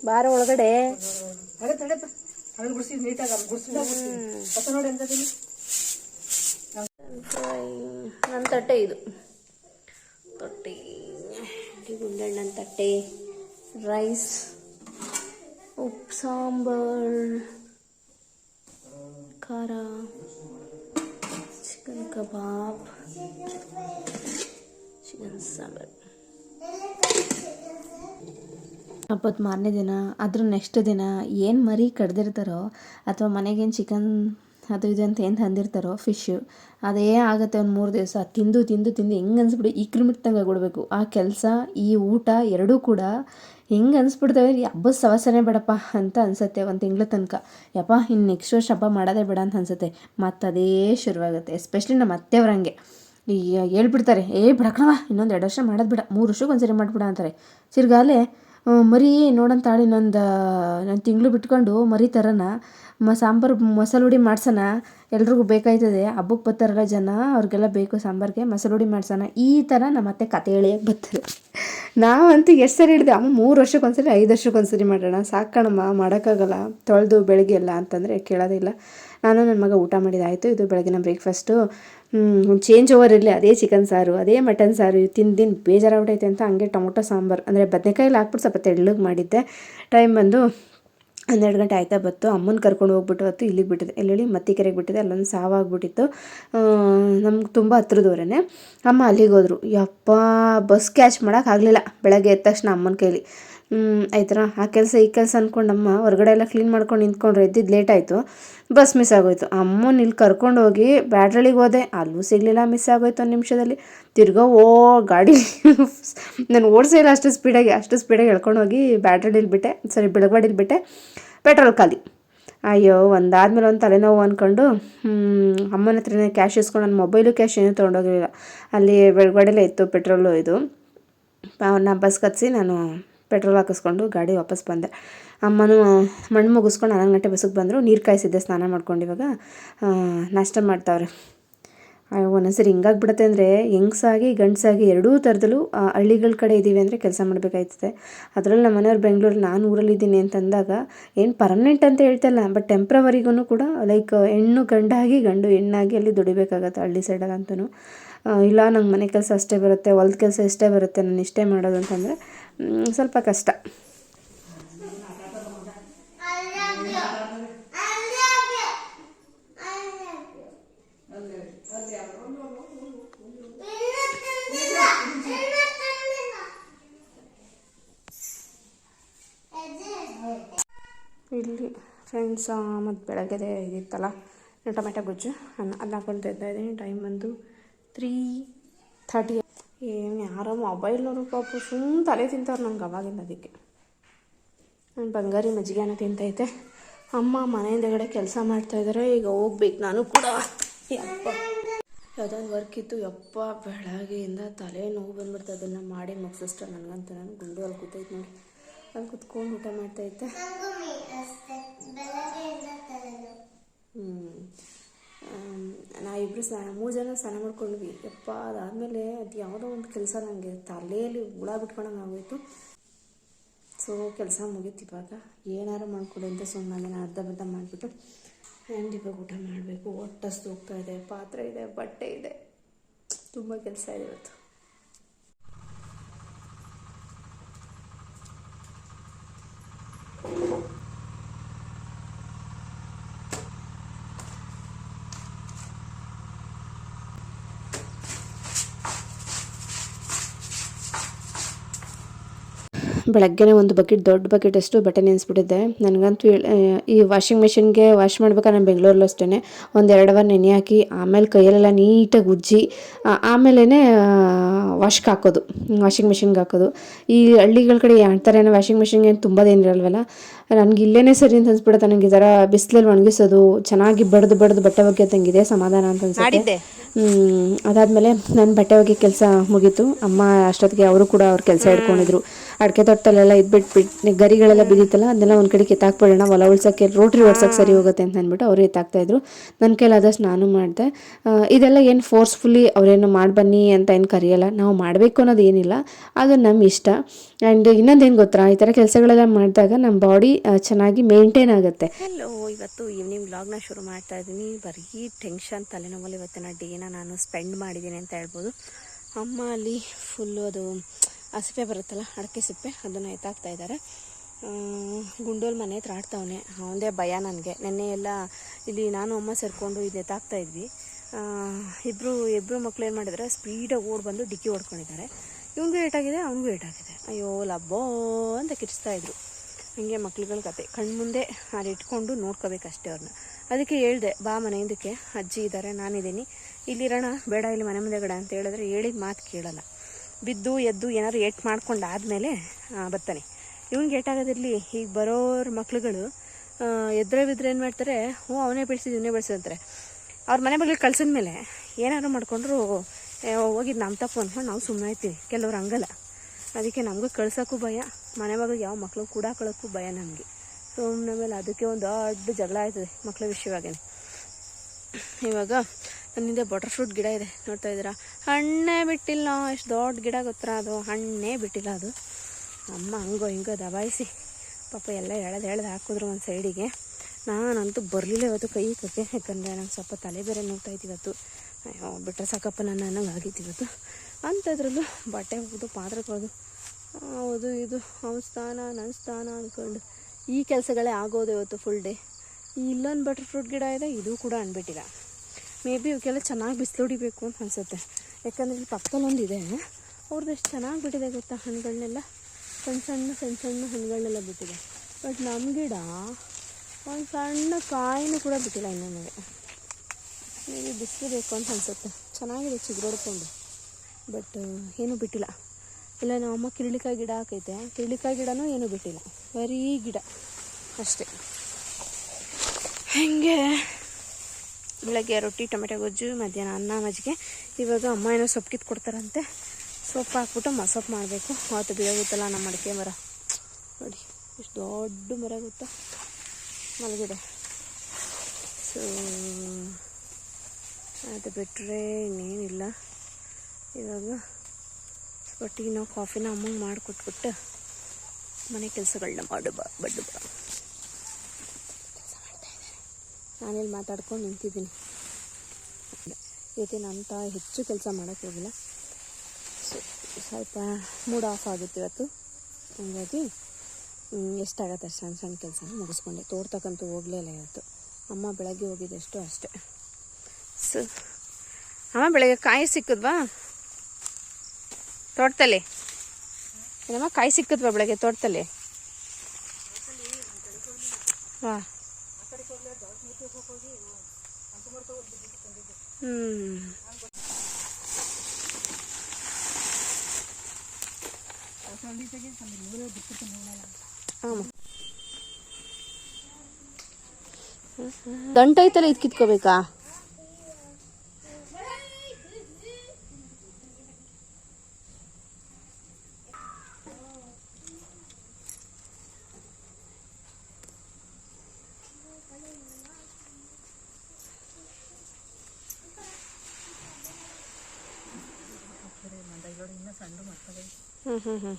A: ಬಾರ ಒಳಗಡೆ.
B: ಅದನ್ನ ಗುಡಿಸಿ ನೀಟಾಗಿ ಅದನ್ನ ಗುಡ್ಸಿದ ಹೊಸ ನೋಡಿ ಎಂತದಿಲ್ಲ
A: ನನ್ನ ತಟ್ಟೆ ಇದು. ತೊಟ್ಟೆ. ಗುಂಡಣ್ಣನ ತಟ್ಟೆ. ರೈಸ್ ಉಪ್ಪು ಸಾಂಬಾರ್ ಖಾರ ಚಿಕನ್ ಕಬಾಬ್ ಚಿಕನ್ ಸಾಂಬಾರ್. ಹಬ್ಬದ ಮಾರನೇ ದಿನ, ಅದ್ರ ನೆಕ್ಸ್ಟ್ ದಿನ ಏನು ಮರಿ ಕಡ್ದಿರ್ತಾರೋ ಅಥವಾ ಮನೆಗೇನು ಚಿಕನ್ ಅದು ಇದು ಅಂತ ಏನು ತಂದಿರ್ತಾರೋ ಫಿಶ್ಶು ಅದೇ ಆಗುತ್ತೆ ಒಂದು ಮೂರು ದಿವಸ. ತಿಂದು ತಿಂದು ತಿಂದು ಹೆಂಗೆ ಅನ್ಸ್ಬಿಡು ಕ್ರಿಮಿಟ್ಟಂಗೆ ಕೊಡಬೇಕು. ಆ ಕೆಲಸ, ಈ ಊಟ ಎರಡೂ ಕೂಡ ಹೆಂಗೆ ಅನ್ಸ್ಬಿಡ್ತವೆ? ಈ ಹಬ್ಬದ ಸವಸನೆ ಬೇಡಪ್ಪ ಅಂತ ಅನ್ಸುತ್ತೆ ಒಂದು ತಿಂಗಳ ತನಕ. ಯಪ್ಪ ಇನ್ನು ನೆಕ್ಸ್ಟ್ ವರ್ಷ ಹಬ್ಬ ಮಾಡೋದೇ ಬೇಡ ಅಂತ ಅನ್ಸುತ್ತೆ. ಮತ್ತು ಅದೇ ಶುರುವಾಗುತ್ತೆ ಎಸ್ಪೆಷಲಿ ನಮ್ಮ ಅತ್ತೆಯವ್ರಂಗೆ ಈಗ ಹೇಳ್ಬಿಡ್ತಾರೆ, ಏ ಬಿಡಕಣವ ಇನ್ನೊಂದು ಎರಡು ವರ್ಷ ಮಾಡೋದು ಬಿಡ, ಮೂರು ವರ್ಷಕ್ಕೆ ಒಂದ್ಸರಿ ಮಾಡಿಬಿಡ ಅಂತಾರೆ. ತಿರ್ಗಾಲೆ ಮರಿ ನೋಡೋಣ ತಾಳಿ ಇನ್ನೊಂದು ನಾನು ತಿಂಗಳು ಬಿಟ್ಕೊಂಡು ಮರಿ ತರೋಣ ಮ, ಸಾಂಬಾರು ಮಸಾಲೆ ಹುಡಿ ಮಾಡ್ಸೋಣ ಎಲ್ರಿಗೂ ಬೇಕಾಯ್ತದೆ. ಹಬ್ಬಕ್ಕೆ ಬರ್ತಾರಲ್ಲ ಜನ, ಅವ್ರಿಗೆಲ್ಲ ಬೇಕು ಸಾಂಬಾರಿಗೆ ಮಸಾಲೆ ಹುಡಿ ಮಾಡ್ಸೋಣ ಈ ಥರ ನಮ್ಮ ಅತ್ತೆ ಕತೆ ಹೇಳಿಯಕ್ಕೆ ಬರ್ತಾರೆ ನಾವಂತೂ ಎಷ್ಟು ಸರಿ ಹಿಡಿದೆ, ಅಮ್ಮ ಮೂರು ವರ್ಷಕ್ಕೆ ಒಂದ್ಸರಿ ಐದು ವರ್ಷಕ್ಕೆ ಒಂದ್ಸರಿ ಮಾಡೋಣ ಸಾಕಣಮ್ಮ ಮಾಡೋಕ್ಕಾಗಲ್ಲ. ತೊಳೆದು ಬೆಳಗ್ಗೆ ಎಲ್ಲ ಅಂತಂದರೆ ಕೇಳೋದಿಲ್ಲ ನಾನು ನನ್ನ ಮಗ ಊಟ ಮಾಡಿದಾಯಿತು. ಇದು ಬೆಳಗಿನ ಬ್ರೇಕ್ಫಾಸ್ಟು. ಚೇಂಜ್ ಓವರ್ ಇರಲಿ. ಅದೇ ಚಿಕನ್ ಸಾರು, ಅದೇ ಮಟನ್ ಸಾರು. ತಿಂದು ತಿಂದು ಬೇಜಾರಾಗ್ಬಿಟ್ಟೈತೆ ಅಂತ ಹಂಗೆ ಟೊಮೊಟೊ, ಸಾಂಬಾರು. ಅಂದರೆ ಬದನೆಕಾಯಲ್ಲಿ ಹಾಕ್ಬಿಟ್ಟು ಸ್ವಲ್ಪ ತೆಳ್ಳಗೆ ಮಾಡಿದ್ದೆ. ಟೈಮ್ ಬಂದು ಹನ್ನೆರಡು ಗಂಟೆ ಆಯ್ತಾ ಬತ್ತು ಅಮ್ಮನ ಕರ್ಕೊಂಡು ಹೋಗ್ಬಿಟ್ಟು ಹೊತ್ತು ಇಲ್ಲಿಗೆ ಬಿಟ್ಟಿದೆ. ಎಲ್ಲೆಲ್ಲಿ ಮತ್ತಿಕೆರೆಗೆ ಬಿಟ್ಟಿದೆ, ಅಲ್ಲೊಂದು ಸಾವಾಗ್ಬಿಟ್ಟಿತ್ತು. ನಮ್ಗೆ ತುಂಬ ಹತ್ರದವರೇ ಅಮ್ಮ ಅಲ್ಲಿಗೆ ಹೋದರು. ಯಪ್ಪ ಬಸ್ ಕ್ಯಾಚ್ ಮಾಡೋಕ್ಕಾಗಲಿಲ್ಲ ಬೆಳಗ್ಗೆ ಎದ್ದ ತಕ್ಷಣ ಅಮ್ಮನ ಕೈಲಿ. ಆಯ್ತರ? ಆ ಕೆಲಸ, ಈ ಕೆಲಸ ಅಂದ್ಕೊಂಡಮ್ಮ ಹೊರಗಡೆ ಎಲ್ಲ ಕ್ಲೀನ್ ಮಾಡ್ಕೊಂಡು ನಿಂತ್ಕೊಂಡ್ರೆ ಎದ್ದಿದ್ದು ಲೇಟ್ ಆಯಿತು. ಬಸ್ ಮಿಸ್ ಆಗೋಯ್ತು. ಅಮ್ಮನ ಇಲ್ಲಿ ಕರ್ಕೊಂಡು ಹೋಗಿ ಬ್ಯಾಟ್ರಳಿಗೆ ಹೋದೆ. ಅಲ್ಲೂ ಸಿಗಲಿಲ್ಲ ಮಿಸ್ ಆಗೋಯ್ತು ಒಂದು ನಿಮಿಷದಲ್ಲಿ. ತಿರ್ಗೋ ಓ, ಗಾಡಿ ನಾನು ಓಡಿಸೇ ಇಲ್ಲ, ಅಷ್ಟು ಸ್ಪೀಡಾಗಿ ಅಷ್ಟು ಸ್ಪೀಡಾಗಿ ಎಳ್ಕೊಂಡು ಹೋಗಿ ಬ್ಯಾಟ್ರಳಿಲಿ ಬಿಟ್ಟೆ. ಸರಿ ಬೆಳಗ್ವಾಡಿಲಿ ಬಿಟ್ಟೆ. ಪೆಟ್ರೋಲ್ ಖಾಲಿ. ಅಯ್ಯೋ, ಒಂದಾದ್ಮೇಲೆ ಒಂದು ತಲೆನೋವು ಅಂದ್ಕೊಂಡು ಅಮ್ಮನ ಹತ್ರನೇ ಕ್ಯಾಶ್ ಇಸ್ಕೊಂಡು ನನ್ನ ಮೊಬೈಲು ಕ್ಯಾಶ್ ಏನೂ ತೊಗೊಂಡೋಗಿರಲಿಲ್ಲ. ಅಲ್ಲಿ ಬೆಳಗ್ವಾಡಲೇ ಇತ್ತು ಪೆಟ್ರೋಲು ಇದು. ನಾ ಬಸ್ ಕತ್ತಿಸಿ ನಾನು ಪೆಟ್ರೋಲ್ ಹಾಕಿಸ್ಕೊಂಡು ಗಾಡಿ ವಾಪಸ್ ಬಂದೆ. ಅಮ್ಮನೂ ಮಣ್ಣು ಮುಗಿಸ್ಕೊಂಡು ಹನ್ನೊಂದು ಗಂಟೆ ಬಸ್ಸಿಗೆ ಬಂದರು, ನೀರು ಕಾಯಿಸಿದ್ದೆ, ಸ್ನಾನ ಮಾಡ್ಕೊಂಡು ಇವಾಗ ನಾಷ್ಟ ಮಾಡ್ತಾವ್ರೆ. ಒಂದೊಂದ್ಸರಿ ಹಿಂಗಾಗ್ಬಿಡುತ್ತೆ ಅಂದರೆ ಹೆಂಗ್ಸಾಗಿ, ಗಂಡಸಾಗಿ ಎರಡೂ ಥರದಲ್ಲೂ ಹಳ್ಳಿಗಳ ಕಡೆ ಇದ್ದೀವಿ ಅಂದರೆ ಕೆಲಸ ಮಾಡಬೇಕಾಯ್ತದೆ. ಅದರಲ್ಲಿ ನಮ್ಮ ಮನೆಯವ್ರು ಬೆಂಗಳೂರು ನಾನು ಊರಲ್ಲಿದ್ದೀನಿ ಅಂತಂದಾಗ, ಏನು ಪರ್ಮನೆಂಟ್ ಅಂತ ಹೇಳ್ತಲ್ಲ ಬಟ್ ಟೆಂಪ್ರವರಿಗೂ ಕೂಡ, ಲೈಕ್ ಹೆಣ್ಣು ಗಂಡಾಗಿ ಗಂಡು ಹೆಣ್ಣಾಗಿ ಅಲ್ಲಿ ದುಡಿಬೇಕಾಗತ್ತೆ ಹಳ್ಳಿ ಸೈಡಲ್ಲಂತೂ ಇಲ್ಲ, ನಂಗೆ ಮನೆ ಕೆಲಸ ಅಷ್ಟೇ ಬರುತ್ತೆ, ಹೊಲ್ದ ಕೆಲಸ ಇಷ್ಟೇ ಬರುತ್ತೆ, ನಾನು ಇಷ್ಟೇ ಮಾಡೋದು ಅಂತಂದರೆ ಸ್ವಲ್ಪ ಕಷ್ಟ. ಇಲ್ಲಿ ಫ್ರೆಂಡ್ಸ್ ಮತ್ತು ಬೆಳಗ್ಗೆದೆ ಇದಿತ್ತಲ್ಲ, ಟೊಮೆಟೊ ಗೊಜ್ಜು. ಅನ್ನ ಅನ್ನ ಹಾಕೊಂಡು ತಿಂತಾ ಇದ್ದೀನಿ ಟೈಮ್ ಬಂದು ತ್ರೀ ಥರ್ಟಿ ಏನು ಯಾರೋ ಮೊಬೈಲ್ನವರು ಪಾಪ ಸುಮ್ಮ ತಲೆ ತಿಂತಾರೆ ನಂಗೆ ಅವಾಗಿಂದ ಅದಕ್ಕೆ. ನಾನು ಬಂಗಾರಿ ಮಜ್ಜಿಗೆನ ತಿಂತೈತೆ. ಅಮ್ಮ ಮನೆ ಹಿಂದೆಗಡೆ ಕೆಲಸ ಮಾಡ್ತಾಯಿದ್ದಾರೆ ಈಗ ಹೋಗ್ಬೇಕು ನಾನು ಕೂಡ. ಯಪ್ಪ. ಯಾವುದೊಂದು ವರ್ಕ್ ಇತ್ತು ಯಪ್ಪ ಬೆಳಗ್ಗೆಯಿಂದ ತಲೆ ನೋವು ಬಂದ್ಬಿಡ್ತು. ಅದನ್ನು ಮಾಡಿ ಮುಗಿಸಿಷ್ಟ ನನಗಂತ ನಾನು ಗುಂಡು ಅಲ್ಲಿ ಕೂತೈತೆ ನೋಡಿ. ಅಲ್ಲಿ ಕುತ್ಕೊಂಡು ಊಟ ಮಾಡ್ತೈತೆ ಹ್ಞೂ ನಾ ಇಬ್ಬರು ಸ್ನಾನ ಮೂರು ಜನ ಸ್ನಾನ ಮಾಡ್ಕೊಂಡ್ವಿ. ಯಪ್ಪ, ಅದಾದಮೇಲೆ ಅದು ಯಾವುದೋ ಒಂದು ಕೆಲಸ ನನಗೆ ತಲೆಯಲ್ಲಿ ಹುಳ ಬಿಟ್ಕೊಂಡಂಗೆ ಆಗೋಯ್ತು. ಸೊ ಕೆಲಸ ಮುಗೀತು ಇವಾಗ. ಏನಾರು ಮಾಡಿಕೊಡಿ ಅಂತ ಸುಮ್ಮನೆ ನಾನು ಅರ್ಧ ಬರ್ಧ ಮಾಡಿಬಿಟ್ಟು ಆ್ಯಂಡ್ ಇವಾಗ ಊಟ ಮಾಡಬೇಕು. ಹೊಟ್ಟಸ್ತು ಹೋಗ್ತಾ ಇದೆ, ಪಾತ್ರೆ ಇದೆ, ಬಟ್ಟೆ ಇದೆ. ತುಂಬ ಕೆಲಸ ಇದೆ ಇವತ್ತು. ಬೆಳಗ್ಗೆನೇ ಒಂದು ಬಕೆಟ್, ದೊಡ್ಡ ಬಕೆಟ್ ಅಷ್ಟು ಬಟ್ಟೆ ನೆನೆಸ್ಬಿಟ್ಟಿದ್ದೆ ನನಗಂತೂ ಈ ವಾಷಿಂಗ್ ಮೆಷಿನ್ಗೆ ವಾಶ್ ಮಾಡ್ಬೇಕಾದ್ರೆ ನಾನು ಬೆಂಗಳೂರಲ್ಲೂ ಅಷ್ಟೇ ಒಂದು ಎರಡು ಅವರ್ ನೆನೆ ಹಾಕಿ, ಆಮೇಲೆ ಕೈಯಲ್ಲೆಲ್ಲ ನೀಟಾಗಿ ಉಜ್ಜಿ ಆಮೇಲೆ ವಾಶ್ಗೆ ಹಾಕೋದು. ವಾಷಿಂಗ್ ಮೆಷಿನ್ಗೆ ಹಾಕೋದು. ಈ ಹಳ್ಳಿಗಳ ಕಡೆ ಅಂತಾರೇನೋ ವಾಷಿಂಗ್ ಮೆಷಿನ್ಗೆ ಏನು ತುಂಬದೇನಿರಲ್ವಲ್ಲ ನನಗೆ ಇಲ್ಲೇ ಸರಿ ಅಂತ ಅನ್ಸ್ಬಿಡುತ್ತೆ. ನನಗೆ ಜರ ಬಿಸಿಲಲ್ಲಿ ಒಣಗಿಸೋದು ಚೆನ್ನಾಗಿ ಬಡ್ದು ಬಡ್ದು ಬಟ್ಟೆ ಒಗೆಯೋದಂಗೆ ಇದೆ ಸಮಾಧಾನ ಅಂತ ಅನ್ಸುತ್ತೆ. ಅದಾದ್ಮೇಲೆ ನನ್ನ ಬಟ್ಟೆ ಒಗೆ ಕೆಲಸ ಮುಗೀತು. ಅಮ್ಮ ಅಷ್ಟೊತ್ತಿಗೆ ಅವರು ಕೂಡ ಅವ್ರ ಕೆಲಸ ಹಿಡ್ಕೊಂಡಿದ್ರು. ಅಡಿಕೆ ತೋಟದಲ್ಲೆಲ್ಲ ಇದ್ಬಿಟ್ಟು ಬಿಟ್ಟು ಗರಿಗಳೆಲ್ಲ ಬಿದ್ದಿತ್ತಲ್ಲ ಅದನ್ನೆಲ್ಲ ಒಂದು ಕಡೆ ಕಿತ್ತಾಕ್ಬಿಡೋಣ ಹೊಲ ಉಳ್ಸೋಕ್ಕೆ ರೋಟ್ರಿ ಓಡ್ಸೋಕೆ ಸರಿ ಹೋಗುತ್ತೆ ಅಂತ ಅಂದ್ಬಿಟ್ಟು ಅವರು ಎತ್ತಾಕ್ತಾ ಇದ್ರು. ನನ್ನ ಕೈಲಾದಷ್ಟು ನಾನು ಮಾಡಿದೆ. ಇದೆಲ್ಲ ಏನು ಫೋರ್ಸ್ಫುಲಿ ಅವರೇನು ಮಾಡಿ ಬನ್ನಿ ಅಂತ ಏನು ಕರೆಯಲ್ಲ. ನಾವು ಮಾಡಬೇಕು ಅನ್ನೋದು ಏನಿಲ್ಲ. ಅದು ನಮ್ಮ ಇಷ್ಟ. ಆ್ಯಂಡ್ ಇನ್ನೊಂದೇನು ಗೊತ್ತಾ? ಈ ಥರ ಕೆಲಸಗಳೆಲ್ಲ ಮಾಡಿದಾಗ ನಮ್ಮ ಬಾಡಿ ಚೆನ್ನಾಗಿ ಮೇಂಟೈನ್ ಆಗುತ್ತೆ. ಹಲೋ ಇವತ್ತು ಈವ್ನಿಂಗ್ ವ್ಲಾಗ್ನ ಶುರು ಮಾಡ್ತಾ ಇದ್ದೀನಿ. ಬರೀ ಟೆನ್ಷನ್ ತಲೆನೋವಲ್ಲಿ ಇವತ್ತಿನ ಡೇನ ನಾನು ಸ್ಪೆಂಡ್ ಮಾಡಿದ್ದೀನಿ ಅಂತ ಹೇಳ್ಬೋದು. ಅಮ್ಮ ಅಲ್ಲಿ ಫುಲ್ಲು ಅದು ಹಸಿಪೆ ಬರುತ್ತಲ್ಲ, ಅಡಕೆ ಸಿಪ್ಪೆ, ಅದನ್ನು ಎತ್ತಾಕ್ತಾ ಇದ್ದಾರೆ ಗುಂಡೋಲ್ ಮನೆ ಹತ್ರ ಆಡ್ತಾವನೆ. ಅವನದೇ ಭಯ ನನಗೆ. ನೆನ್ನೆ ಎಲ್ಲ ಇಲ್ಲಿ ನಾನು, ಅಮ್ಮ ಸೇರಿಕೊಂಡು ಇದು ಎತ್ತಾಕ್ತಾ ಇದ್ವಿ. ಇಬ್ಬರು ಇಬ್ಬರು ಮಕ್ಕಳು ಏನು ಮಾಡಿದ್ದಾರೆ ಸ್ಪೀಡಾಗಿ ಓಡ್ ಬಂದು ಡಿಕ್ಕಿ ಹೊಡ್ಕೊಂಡಿದ್ದಾರೆ. ಇವ್ನಿಗೂ ಏಟಾಗಿದೆ ಅವನಿಗೂ ಏಟಾಗಿದೆ ಅಯ್ಯೋ, ಲಬ್ಬೋ ಅಂತ ಕಿರಿಸ್ತಾ ಇದ್ರು. ಹಂಗೆ ಮಕ್ಳುಗಳ ಕತೆ. ಕಣ್ಮುಂದೆ ಅಲ್ಲಿ ಇಟ್ಕೊಂಡು ನೋಡ್ಕೋಬೇಕಷ್ಟೇ ಅವ್ರನ್ನ ಅದಕ್ಕೆ ಹೇಳ್ದೆ, ಬಾ ಮನೆ ಹಿಂದಕ್ಕೆ ಅಜ್ಜಿ ಇದ್ದಾರೆ ನಾನಿದ್ದೀನಿ. ಇಲ್ಲಿರೋಣ ಬೇಡ, ಇಲ್ಲಿ ಮನೆ ಮುಂದೆಗಡೆ ಅಂತ ಹೇಳಿದ್ರೆ ಹೇಳಿದ ಮಾತು ಕೇಳಲ್ಲ. ಬಿದ್ದು, ಎದ್ದು ಏನಾದ್ರು ಏಟ್ ಮಾಡ್ಕೊಂಡು ಆದಮೇಲೆ ಬರ್ತಾನೆ. ಇವ್ನಿಗೆ ಏಟಾಗೋದಿರಲಿ ಈಗ ಬರೋರ ಮಕ್ಳುಗಳು ಎದ್ರೆ ಬಿದ್ದರೆ ಏನು ಮಾಡ್ತಾರೆ, ಹ್ಞೂ, ಅವನೇ ಬೆಳೆಸಿದ್ದು ಇವನೇ ಬೆಳೆಸಿದಂತಾರೆ ಅವ್ರ ಮನೆ ಬಗ್ಗೆ ಕಳ್ಸಿದ ಮೇಲೆ ಏನಾದ್ರು ಮಾಡ್ಕೊಂಡ್ರು ಹೋಗಿದ್ದು ನಮ್ಮ ತಪ್ಪು ಅಂದ್ಕೊಂಡು ನಾವು ಸುಮ್ಮನೆ ಇರ್ತೀವಿ ಕೆಲವ್ರು ಹಂಗಲ್ಲ. ಅದಕ್ಕೆ ನಮಗೂ ಕಳ್ಸೋಕ್ಕೂ ಭಯ. ಮನೆ ಮಗಳಿಗೆ ಯಾವ ಮಕ್ಕಳು ಕೂಡ ಕಳೋಕ್ಕೂ ಭಯ ನಮಗೆ. ಸುಮ್ಮನೆ ಮೇಲೆ ಅದಕ್ಕೆ ಒಂದು ದೊಡ್ಡ ಜಗಳ ಆಯ್ತದೆ ಮಕ್ಕಳ ವಿಷಯವಾಗೇನೆ. ಇವಾಗ ನನ್ನಿಂದ ಬಟರ್ ಫ್ರೂಟ್ ಗಿಡ ಇದೆ. ನೋಡ್ತಾ ಇದ್ದೀರಾ? ಹಣ್ಣೇ ಬಿಟ್ಟಿಲ್ಲ ಎಷ್ಟು ದೊಡ್ಡ ಗಿಡ ಗೊತ್ತಾ ಅದು? ಹಣ್ಣೇ ಬಿಟ್ಟಿಲ್ಲ ಅದು. ಅಮ್ಮ ಹಂಗೋ ಹಿಂಗೋ ದಬಾಯಿಸಿ. ಪಾಪ ಎಲ್ಲ ಎಳೆದು ಎಳೆದು ಹಾಕಿದ್ರು ಒಂದು ಸೈಡಿಗೆ ನಾನಂತೂ ಬರಲಿಲ್ಲ ಇವತ್ತು ಕೈ ಕಕ್ಕೆ ಯಾಕಂದರೆ ನಂಗೆ ಸ್ವಲ್ಪ ತಲೆ ಬೇರೆ ನೋಡ್ತಾ ಇತ್ತು ಇವತ್ತು. ಅಯ್ಯೋ ಬಿಟ್ಟರೆ ಸಾಕಪ್ಪ ನನ್ನ ನನಗೆ ಆಗಿತ್ತು ಅಂಥದ್ರಲ್ಲೂ ಬಟ್ಟೆ ಹೋಗೋದು ಪಾತ್ರೆ ತೊಳೆದು ಹೌದು ಇದು, ಅವನ ಸ್ಥಾನ ನನ್ನ ಸ್ಥಾನ ಅಂದ್ಕೊಂಡು ಈ ಕೆಲಸಗಳೇ ಆಗೋದು ಇವತ್ತು ಫುಲ್ ಡೇ ಇಲ್ಲೊಂದು ಬಟರ್ ಫ್ರೂಟ್ ಗಿಡ ಇದೆ, ಇದು ಕೂಡ ಅನ್ಬಿಟ್ಟಿಲ್ಲ. ಮೇ ಬಿ ಇವಕ್ಕೆಲ್ಲ ಚೆನ್ನಾಗಿ ಬಿಸಿಲು ಹೊಡಿಬೇಕು ಅಂತ ಅನಿಸುತ್ತೆ. ಯಾಕಂದರೆ ಇಲ್ಲಿ ಒಂದಿದೆ ಅವ್ರದ್ದು ಎಷ್ಟು ಚೆನ್ನಾಗಿ ಬಿಟ್ಟಿದೆ ಗೊತ್ತಾ ಹಣ್ಣುಗಳನ್ನೆಲ್ಲ ಸಣ್ಣ ಸಣ್ಣ ಸಣ್ಣ ಸಣ್ಣ ಹಣ್ಣುಗಳನ್ನೆಲ್ಲ ಬಿಟ್ಟಿದೆ. ಬಟ್ ನಮ್ಮ ಗಿಡ, ಒಂದು ಸಣ್ಣ ಕಾಯಿನೂ ಕೂಡ ಬಿಟ್ಟಿಲ್ಲ ಇನ್ನೊಂದಿಗೆ ನನಗೆ ಬಿಸಿಲು ಬೇಕು ಅಂತ ಅನಿಸುತ್ತೆ. ಚೆನ್ನಾಗಿದೆ ಚಿಗುರೊಡ್ಕೊಂಡು ಬಟ್ ಏನೂ ಬಿಟ್ಟಿಲ್ಲ. ಇಲ್ಲ, ನಮ್ಮ ಅಮ್ಮ ಕಿರಳಿಕಾಯಿ ಗಿಡ ಹಾಕೈತೆ. ಕಿರಳಿಕಾಯಿ ಗಿಡನೂ ಏನೂ ಬಿಟ್ಟಿಲ್ಲ. ಬರೀ ಗಿಡ ಅಷ್ಟೇ. ಹಾಗೆ ಬೆಳಗ್ಗೆ ರೊಟ್ಟಿ, ಟೊಮೆಟೊ, ಗೊಜ್ಜು, ಮಧ್ಯಾಹ್ನ ಅನ್ನ, ಮಜ್ಜಿಗೆ. ಇವಾಗ ಅಮ್ಮ ಏನೋ ಸೊಪ್ಪು ಕಿತ್ತು ಕೊಡ್ತಾರಂತೆ. ಸೊಪ್ಪು ಹಾಕ್ಬಿಟ್ಟು ಮಸೊಪ್ಪು ಮಾಡಬೇಕು. ಅವತ್ತು ಬೀಳೋಗುತ್ತಲ್ಲ ನಮ್ಮ ಮಡಿಕೆ ಮರ. ನೋಡಿ, ಎಷ್ಟು ದೊಡ್ಡ ಮರ ಗೊತ್ತಾ? ಮಲಗಿದೆ. ಸೊ ಅದು ಬಿಟ್ಟರೆ ಇನ್ನೇನಿಲ್ಲ. ಇವಾಗ ಸ್ವಲ್ಪ ಟೀನೋ, ಕಾಫಿನ ಅಮ್ಮಂಗೆ ಮಾಡಿಕೊಟ್ಬಿಟ್ಟು ಮನೆ ಕೆಲಸಗಳನ್ನ ಮಾಡು ಬಾ ಬಡ್ಡು ನಾನಿಲ್ಲಿ ಮಾತಾಡ್ಕೊಂಡು ನಿಂತಿದ್ದೀನಿ. ಇವತ್ತಿನ ಅಂತ ಹೆಚ್ಚು ಕೆಲಸ ಮಾಡೋಕ್ಕೆ ಹೋಗಿಲ್ಲ. ಸೊ, ಸ್ವಲ್ಪ ಮೂಡ್ ಆಫ್ ಆಗುತ್ತೆ ಇವತ್ತು. ಹಾಗಾಗಿ ಎಷ್ಟಾಗತ್ತೆ ಅಷ್ಟು ಸಣ್ಣ ಸಣ್ಣ ಕೆಲಸನ ಮುಗಿಸ್ಕೊಂಡೆ. ತೋರ್ತಕ್ಕಂತೂ ಹೋಗಲೇ ಇಲ್ಲ ಇವತ್ತು. ಅಮ್ಮ ಬೆಳಗ್ಗೆ ಹೋಗಿದ್ದಷ್ಟು ಅಷ್ಟೇ. ಸೊ ಅಮ್ಮ, ಬೆಳಗ್ಗೆ ಕಾಯಿ ಸಿಕ್ಕದ್ವಾ? ತೋಟದಲ್ಲಿ? ಏನಮ್ಮ, ಕಾಯಿ ಸಿಕ್ಕದ್ವಾ ಬೆಳಗ್ಗೆ ತೋಟದಲ್ಲಿ? ಹಾಂ ಹ್ಞೂ ದಂಟೈತಲ್ಲ ಇದು ಕಿತ್ಕೋಬೇಕಾ? ಹ್ಞೂ ಹ್ಞೂ ಹ್ಞೂ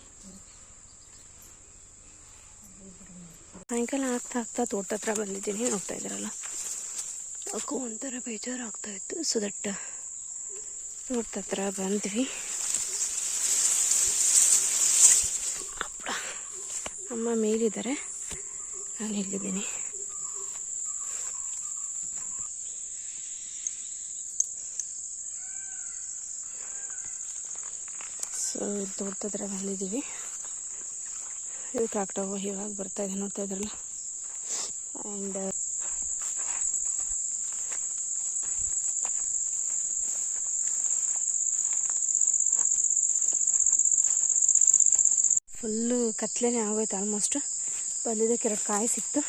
A: ಸಾಯಂಕಾಲ ಆಗ್ತಾ ಆಗ್ತಾ ತೋಟದ ಹತ್ರ ಬಂದಿದ್ದೀನಿ, ನೋಡ್ತಾ ಇದ್ರಲ್ಲ? ಅಕ್ಕೂ ಒಂಥರ ಬೇಜಾರು ಆಗ್ತಾ ಇತ್ತು ಸೊ ದಟ್ ಹತ್ರ ಬಂದ್ವಿ. ಅಪ್ಪ, ಅಮ್ಮ ಮೇಲಿದ್ದಾರೆ. ನಾನು ಇಲ್ಲಿದ್ದೀನಿ. ತೋಟದ ಹತ್ರ ಬಂದಿದ್ದೀವಿ. ಇದು ಹೋಗಿ ಇವಾಗ ಬರ್ತಾ ಇದೆ ನೋಡ್ತಾ ಇದ್ರಲ್ಲ. ಆ್ಯಂಡ್ ಫುಲ್ಲು ಕತ್ಲೇ ಆಗೋಯ್ತು ಆಲ್ಮೋಸ್ಟ್ ಬಂದಿದ್ದಕ್ಕೆ ಎರಡು ಕಾಯಿ ಸಿಕ್ತು.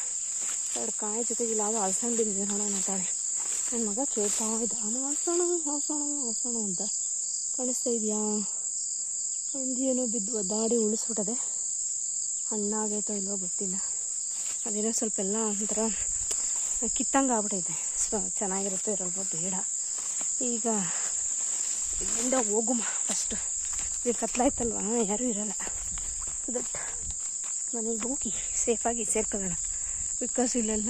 A: ಎರಡು ಕಾಯಿ ಜೊತೆಗೆ ಇಲ್ಲ ಯಾವುದೋ ಅಲಸಂಡೆ ಬಿದ್ದಿದೆ ನೋಡೋಣ ತಾಳೆ ನನ್ನ ಮಗ ಕೇಳ್ತಾ ಇದ್ದ ನಾನು ಅಲಸಣ ಅಲಸಣ ಅಲಸಣ ಅಂತ. ಕಾಣಿಸ್ತಾ ಇದೆಯಾ? ಒಂದೇನೋ ಬಿದ್ದು ಒದ್ದಾಡಿ ಉಳಿಸ್ಬಿಟ್ಟದೆ. ಹಣ್ಣಾಗೈತೋ ಇಲ್ವೋ ಗೊತ್ತಿಲ್ಲ. ಅದೇನೋ ಸ್ವಲ್ಪ ಎಲ್ಲ ಒಂಥರ ಕಿತ್ತಂಗೆ ಆಗ್ಬಿಟ್ಟೈತೆ. ಸೊ, ಚೆನ್ನಾಗಿರುತ್ತೋ ಇರಲ್ವೋ ಬೇಡ. ಈಗ ಇಲ್ಲಿಂದ ಹೋಗುಮ ಫಸ್ಟು ಈಗ ಕತ್ಲಾಯ್ತಲ್ವಾ? ಯಾರೂ ಇರಲ್ಲ. ದಟ್ ಮನೆಗೆ ಹೋಗಿ ಸೇಫಾಗಿ ಸೇರ್ಕೊಳ್ಳೋಣ. ಬಿಕಾಸ್ ಇಲ್ಲೆಲ್ಲ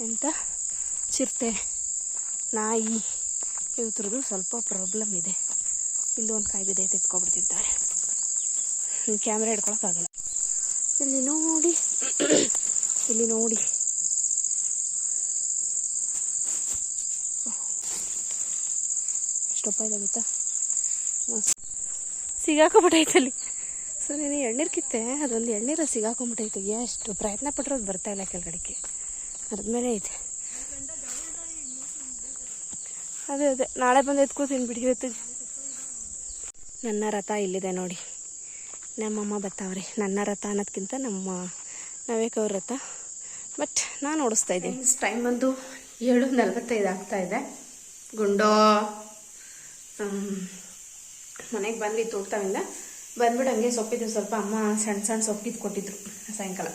A: ಎಂತ? ಚಿರತೆ, ನಾಯಿ ಇವ್ರದ್ದು ಸ್ವಲ್ಪ ಪ್ರಾಬ್ಲಮ್ ಇದೆ. ಇಲ್ಲಿ ಒಂದು ಕಾಯಿ ಬಿದ್ದೈತೆ ಎತ್ಕೊಬಿಡ್ತಿದ್ದಾರೆ. ಕ್ಯಾಮ್ರಾ ಹಿಡ್ಕೊಳಕ್ಕಾಗಲ್ಲ. ಇಲ್ಲಿ ನೋಡಿ ಇಲ್ಲಿ ನೋಡಿ. ಎಷ್ಟೊಪ್ಪ ಇದೆ ಗೊತ್ತಾ? ಮಸ್ತ್. ಸಿಗಾಕೊಂಬಿಟ್ಟೈತೆ ಅಲ್ಲಿ. ಸೊ ನೀನು ಎಳ್ನೀರು ಕಿತ್ತೆ ಅದೊಂದು ಎಳ್ನೀರ ಸಿಗಾಕೊಂಬಿಟ್ಟೈತೆ ಎಷ್ಟು ಪ್ರಯತ್ನ ಪಟ್ಟರೆ ಅದು ಬರ್ತಾ ಇಲ್ಲ ಕೆಳಗಡೆಗೆ. ಅದ್ಮೇಲೆ ಐತೆ. ಅದೇ ಅದೇ. ನಾಳೆ ಬಂದು ಎತ್ಕೋತೀನಿ ಬಿಡಿ ಇವತ್ತು ನನ್ನ ರಥ ಇಲ್ಲಿದೆ ನೋಡಿ. ನಮ್ಮಮ್ಮ ಬರ್ತಾವ್ರಿ ನನ್ನ ರಥ ಅನ್ನೋದಕ್ಕಿಂತ ನಮ್ಮ ನವೇಕವ್ರ ರಥ. ಬಟ್ ನಾನು ಓಡಿಸ್ತಾ ಇದ್ದೀನಿ. ಟೈಮ್ ಬಂದು ಏಳು ನಲ್ವತ್ತೈದು ಆಗ್ತಾ ಇದೆ. ಗುಂಡೋ ಮನೆಗೆ ಬಂದ್ವಿ ತೋಟದಿಂದ ಬಂದ್ಬಿಟ್ಟು ಹಂಗೆ ಸೊಪ್ಪಿದ್ದು ಸ್ವಲ್ಪ ಅಮ್ಮ ಸಣ್ಣ ಸಣ್ಣ ಸೊಪ್ಪಿದ್ದು ಕೊಟ್ಟಿದ್ರು ಸಾಯಂಕಾಲ.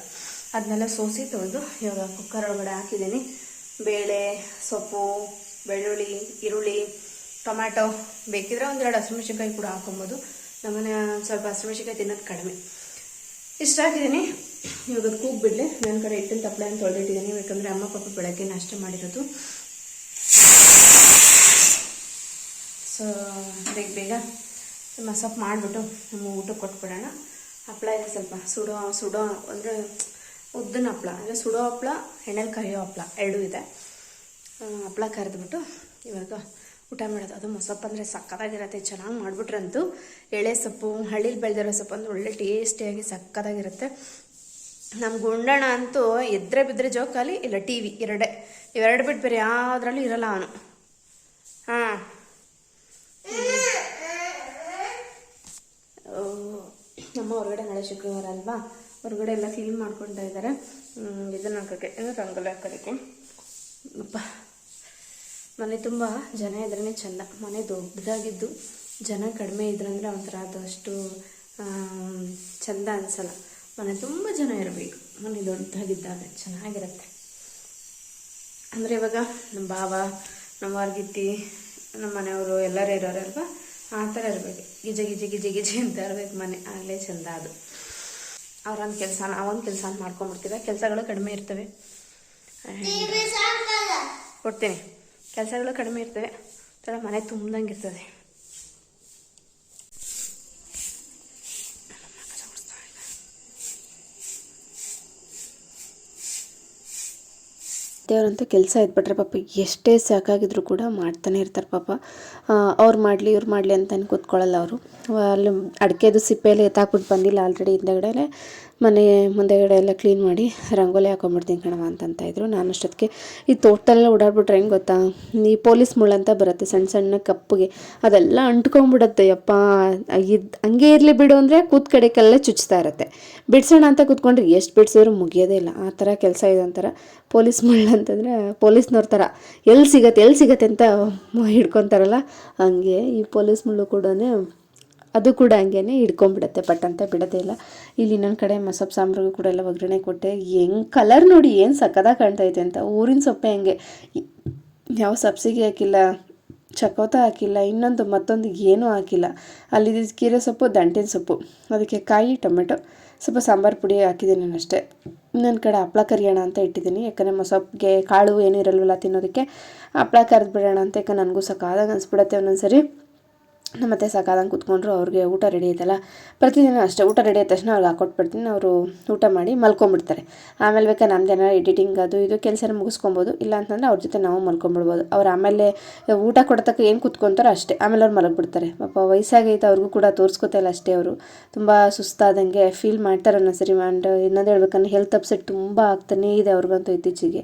A: ಅದನ್ನೆಲ್ಲ ಸೋಸಿ ತೊಳೆದು ಇವಾಗ ಕುಕ್ಕರ್ ಒಳಗಡೆ ಹಾಕಿದ್ದೀನಿ. ಬೇಳೆ, ಸೊಪ್ಪು, ಬೆಳ್ಳುಳ್ಳಿ, ಈರುಳ್ಳಿ ಟೊಮ್ಯಾಟೊ ಬೇಕಿದ್ರೆ ಒಂದೆರಡು ಹಸಿಮೆಣ್ಸಿನ್ಕಾಯಿ ಕೂಡ ಹಾಕೊಬೋದು. ನಮ್ಮನೆ ಸ್ವಲ್ಪ ಹಸಿಮೆಣ್ಸಿನ್ಕಾಯಿ ತಿನ್ನೋದು ಕಡಿಮೆ. ಇಷ್ಟ ಹಾಕಿದ್ದೀನಿ ಇವಾಗ ಅದು ಕೂಗ್ ಬಿಡಲಿ ನನ್ನ ಕಡೆ ಹಿಟ್ಟಿನ ತಪ್ಪಲೆ ಅಂತ ತೊಳೆದಿಟ್ಟಿದ್ದೀನಿ. ಯಾಕಂದರೆ ಅಮ್ಮ ಪಾಪ ಬೆಳಗ್ಗೆ ನಾಷ್ಟ ಮಾಡಿರೋದು. ಸೊ ಬೇಗ ಬೇಗ ಮಸಪ್ ಮಾಡಿಬಿಟ್ಟು ನಮ್ಮ ಊಟಕ್ಕೆ ಕೊಟ್ಬಿಡೋಣ. ಹಪ್ಪಳ ಇದೆ ಸ್ವಲ್ಪ. ಸುಡೋ ಸುಡೋ ಅಂದರೆ ಉದ್ದನ ಹಪ್ಪಳ ಅಂದರೆ ಸುಡೋ ಹಪ್ಪಳ ಎಣ್ಣೆಲಿ ಕರಿಯೋ ಹಪ್ಪಳ ಎರಡೂ ಇದೆ. ಹಪ್ಪಳ ಕರೆದ್ಬಿಟ್ಟು ಇವಾಗ ಊಟ ಮಾಡೋದು. ಅದು ಮೊಸಪ್ಪು ಅಂದರೆ ಸಕ್ಕತ್ತಾಗಿರುತ್ತೆ. ಚೆನ್ನಾಗಿ ಮಾಡಿಬಿಟ್ರಂತೂ ಎಳೆ ಸೊಪ್ಪು, ಹಳ್ಳಿಲಿ ಬೆಳೆದಿರೋ ಸೊಪ್ಪು ಅಂದರೆ ಒಳ್ಳೆ ಟೇಸ್ಟಿಯಾಗಿ ಸಕ್ಕತ್ತಾಗಿರುತ್ತೆ. ನಮ್ಮ ಗುಂಡಣ್ಣ ಅಂತೂ ಎದ್ರೆ ಬಿದ್ದರೆ ಜೋಕಾಲಿ ಇಲ್ಲ ಟಿ ವಿ ಎರಡೇ. ಇವೆರಡು ಬಿಟ್ಟು ಬೇರೆ ಯಾವುದ್ರಲ್ಲೂ ಇರಲ್ಲ ಅವನು. ಹಾಂ. ನಮ್ಮ ಹೊರಗಡೆ ನಾಳೆ ಶುಕ್ರವಾರ ಅಲ್ವಾ? ಹೊರಗಡೆ ಎಲ್ಲ ಕ್ಲೀನ್ ಮಾಡ್ಕೊತಾ ಇದ್ದಾರೆ ಇದನ್ನು ಹಾಕೋಕ್ಕೆ. ಏನು ರಂಗೋಲಿ ಹಾಕೋದಕ್ಕೆ ಮನೆ ತುಂಬ ಜನ ಇದ್ರೇ ಚೆಂದ. ಮನೆ ದೊಡ್ಡದಾಗಿದ್ದು ಜನ ಕಡಿಮೆ ಇದ್ರಂದ್ರೆ ಒಂಥರ ಅದು ಅಷ್ಟು ಆಮ್, ಚೆಂದ ಅನಿಸಲ್ಲ. ಮನೆ ತುಂಬ ಜನ ಇರಬೇಕು. ಮನೆ ದೊಡ್ಡದಾಗಿದ್ದಾಗ ಚೆನ್ನಾಗಿರುತ್ತೆ. ಅಂದರೆ ಇವಾಗ ನಮ್ಮ ಭಾವ ನಮ್ಮ ವಾರ್ಗಿತ್ತಿ ನಮ್ಮ ಮನೆಯವರು ಎಲ್ಲರೂ ಇರೋರಲ್ವ ಆ ಥರ ಇರಬೇಕು. ಗಿಜೆ ಗಿಜೆ ಗಿಜೆ ಗಿಜೆ ಅಂತ ಇರಬೇಕು ಮನೆ. ಆಗಲೇ ಚೆಂದ ಅದು. ಅವ್ರೊಂದು ಕೆಲಸ ಅವೊಂದು ಕೆಲಸ ಮಾಡ್ಕೊಂಬಿಡ್ತೀರ ಕೆಲಸಗಳು ಕಡಿಮೆ ಇರ್ತವೆ. ಕೊಡ್ತೀನಿ. ಕೆಲಸಗಳು ಕಡಿಮೆ ಇರ್ತವೆ. ಥರ ಮನೆ ತುಂಬ್ದಂಗೆ ಇರ್ತದೆ. ದೇವರಂತೂ ಕೆಲಸ ಇದ್ಬಿಟ್ರೆ ಪಾಪ ಎಷ್ಟೇ ಸಾಕಾಗಿದ್ರು ಕೂಡ ಮಾಡ್ತಾನೆ ಇರ್ತಾರೆ ಪಾಪ. ಅವ್ರು ಮಾಡಲಿ, ಇವ್ರು ಮಾಡಲಿ ಅಂತ ಕೂತ್ಕೊಳ್ಳಲ್ಲ ಅವರು. ಅಲ್ಲಿ ಅಡಿಕೆದು ಸಿಪ್ಪೆಯಲ್ಲಿ ಎತ್ತಾಕ್ಬಿಟ್ಟು ಬಂದಿಲ್ಲ ಆಲ್ರೆಡಿ ಹಿಂದೆಗಡೆ ಮನೆ ಮುಂದೆಗಡೆ ಎಲ್ಲ ಕ್ಲೀನ್ ಮಾಡಿ ರಂಗೋಲಿ ಹಾಕೊಂಡ್ಬಿಡ್ತೀನಿ ಕಣವ ಅಂತಂತ ಇದ್ರು. ನಾನು ಅಷ್ಟೊತ್ತಿಗೆ ಈ ತೋಟದಲ್ಲೆಲ್ಲ ಓಡಾಡ್ಬಿಟ್ರೆ ಹೆಂಗೆ ಗೊತ್ತಾ? ಈ ಪೊಲೀಸ್ ಮುಳ್ಳಂತ ಬರುತ್ತೆ, ಸಣ್ಣ ಸಣ್ಣ ಕಪ್ಪಿಗೆ. ಅದೆಲ್ಲ ಅಂಟ್ಕೊಂಡ್ಬಿಡುತ್ತೆ, ಯಪ್ಪ. ಇದು ಹಂಗೆ ಇರಲಿ ಬಿಡು ಅಂದರೆ ಕೂತ್ ಕಡೆಗೆಲ್ಲ ಚುಚ್ತಾ ಇರುತ್ತೆ. ಬಿಡಿಸೋಣ ಅಂತ ಕೂತ್ಕೊಂಡ್ರೆ ಎಷ್ಟು ಬಿಡ್ಸಿದ್ರು ಮುಗಿಯೋದೇ ಇಲ್ಲ. ಆ ಥರ ಕೆಲಸ ಇದೆ ಒಂಥರ. ಪೊಲೀಸ್ ಮುಳ್ಳು ಅಂತಂದರೆ ಪೊಲೀಸ್ನವ್ರ ಥರ. ಎಲ್ಲಿ ಸಿಗತ್ತೆ ಎಲ್ಲಿ ಸಿಗತ್ತೆ ಅಂತ ಹಿಡ್ಕೊತಾರಲ್ಲ? ಹಂಗೆ ಈ ಪೊಲೀಸ್ ಮುಳ್ಳು ಕೂಡ ಅದು ಕೂಡ ಹಂಗೇನೆ ಹಿಡ್ಕೊಂಬಿಡುತ್ತೆ ಪಟ್ ಅಂತ ಬಿಡೋದೇ ಇಲ್ಲ. ಇಲ್ಲಿ ಇನ್ನೊಂದು ಕಡೆ ಮಸಬ್ ಸಾಂಬ್ರಿಗೂ ಕೂಡ ಎಲ್ಲ ಒಗ್ಗರಣೆ ಕೊಟ್ಟೆ. ಹೆಂಗೆ ಕಲರ್ ನೋಡಿ ಏನು ಕಾಣ್ತಾ ಇದೆ ಅಂತ. ಊರಿನ ಸೊಪ್ಪೆ ಹೆಂಗೆ. ಯಾವ ಸಬ್ಸಿಗೆ ಹಾಕಿಲ್ಲ ಚಕೋತ ಹಾಕಿಲ್ಲ, ಇನ್ನೊಂದು ಮತ್ತೊಂದು ಏನೂ ಹಾಕಿಲ್ಲ. ಅಲ್ಲಿ ಕೀರೆ ಸೊಪ್ಪು, ದಂಟಿನ ಸೊಪ್ಪು. ಅದಕ್ಕೆ ಕಾಯಿ, ಟೊಮೆಟೊ, ಸ್ವಲ್ಪ ಸಾಂಬಾರು ಪುಡಿ ಹಾಕಿದ್ದೀನಿ ನಾನು ಅಷ್ಟೇ ಇನ್ನೊಂದು ಕಡೆ ಹಪ್ಳ ಕರಿಯೋಣ ಅಂತ ಇಟ್ಟಿದ್ದೀನಿ. ಯಾಕಂದರೆ ಮೊಸಪ್ಪಿಗೆ ಕಾಳು ಏನೂ ಇರಲ್ವಲ್ಲ ತಿನ್ನೋದಕ್ಕೆ. ಹಪ್ಳ ಕರೆದು ಬಿಡೋಣ ಅಂತ ಯಾಕೆ ನನಗೂ ಸಾಕಾದಾಗ ಅನಿಸ್ಬಿಡತ್ತೆ ಒಂದೊಂದು ಸರಿ ಮತ್ತೆ ಸಾಕಾದಂಗೆ ಕೂತ್ಕೊಂಡ್ರು ಅವ್ರಿಗೆ ಊಟ ರೆಡಿ ಆಯ್ತಲ್ಲ ಪ್ರತಿದಿನ ಅಷ್ಟೇ ಊಟ ರೆಡಿ ಆದ ತಕ್ಷಣ ಅವ್ರಿಗೆ ಹಾಕೊಟ್ಬಿಡ್ತೀನಿ ಅವರು ಊಟ ಮಾಡಿ ಮಲ್ಕೊಂಬಿಡ್ತಾರೆ. ಆಮೇಲೆ ಬೇಕಾದ್ರೆ ನಮ್ದೇನಾರು ಎಡಿಟಿಂಗ್ ಅದು ಇದು ಕೆಲಸನ ಮುಗಿಸ್ಕೊಬೋದು, ಇಲ್ಲ ಅಂತಂದರೆ ಅವ್ರ ಜೊತೆ ನಾವು ಮಲ್ಕೊಂಬಿಡ್ಬೋದು. ಅವ್ರು ಆಮೇಲೆ ಊಟ ಕೊಡತಕ್ಕ ಏನು ಕೂತ್ಕೊಂತಾರೋ ಅಷ್ಟೇ, ಆಮೇಲೆ ಅವ್ರು ಮಲಗಿಬಿಡ್ತಾರೆ. ಪಾಪ ವಯಸ್ಸಾಗೈತೆ ಅವ್ರಿಗೂ ಕೂಡ ತೋರಿಸ್ಕೊತಾ ಇಲ್ಲ ಅಷ್ಟೇ ಅವರು. ತುಂಬ ಸುಸ್ತಾದಂಗೆ ಫೀಲ್ ಮಾಡ್ತಾರೆ ಅನ್ನೋ ಸರಿ ಆ್ಯಂಡ್ ಇನ್ನೊಂದು ಹೇಳ್ಬೇಕಂದ್ರೆ ಹೆಲ್ತ್ ಅಪ್ಸೆಟ್ ತುಂಬ ಆಗ್ತಾನೇ ಇದೆ ಅವ್ರಿಗಂತೂ ಇತ್ತೀಚೆಗೆ.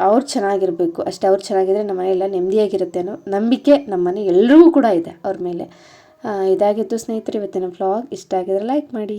A: ಅವ್ರು ಚೆನ್ನಾಗಿರಬೇಕು. ಅಷ್ಟೇ ಅವ್ರು ಚೆನ್ನಾಗಿದ್ರೆ ನಮ್ಮ ಮನೆಯೆಲ್ಲ ನೆಮ್ಮದಿಯಾಗಿರುತ್ತೆ ಅನ್ನೋ ನಂಬಿಕೆ ನಮ್ಮ ಮನೆ ಎಲ್ರಿಗೂ ಕೂಡ ಇದೆ ಅವ್ರ ಮೇಲೆ. ಇದಾಗಿತ್ತು ಸ್ನೇಹಿತರೆ ಇವತ್ತಿನ ವ್ಲಾಗ್ ಇಷ್ಟ ಆಗಿದ್ರೆ ಲೈಕ್ ಮಾಡಿ.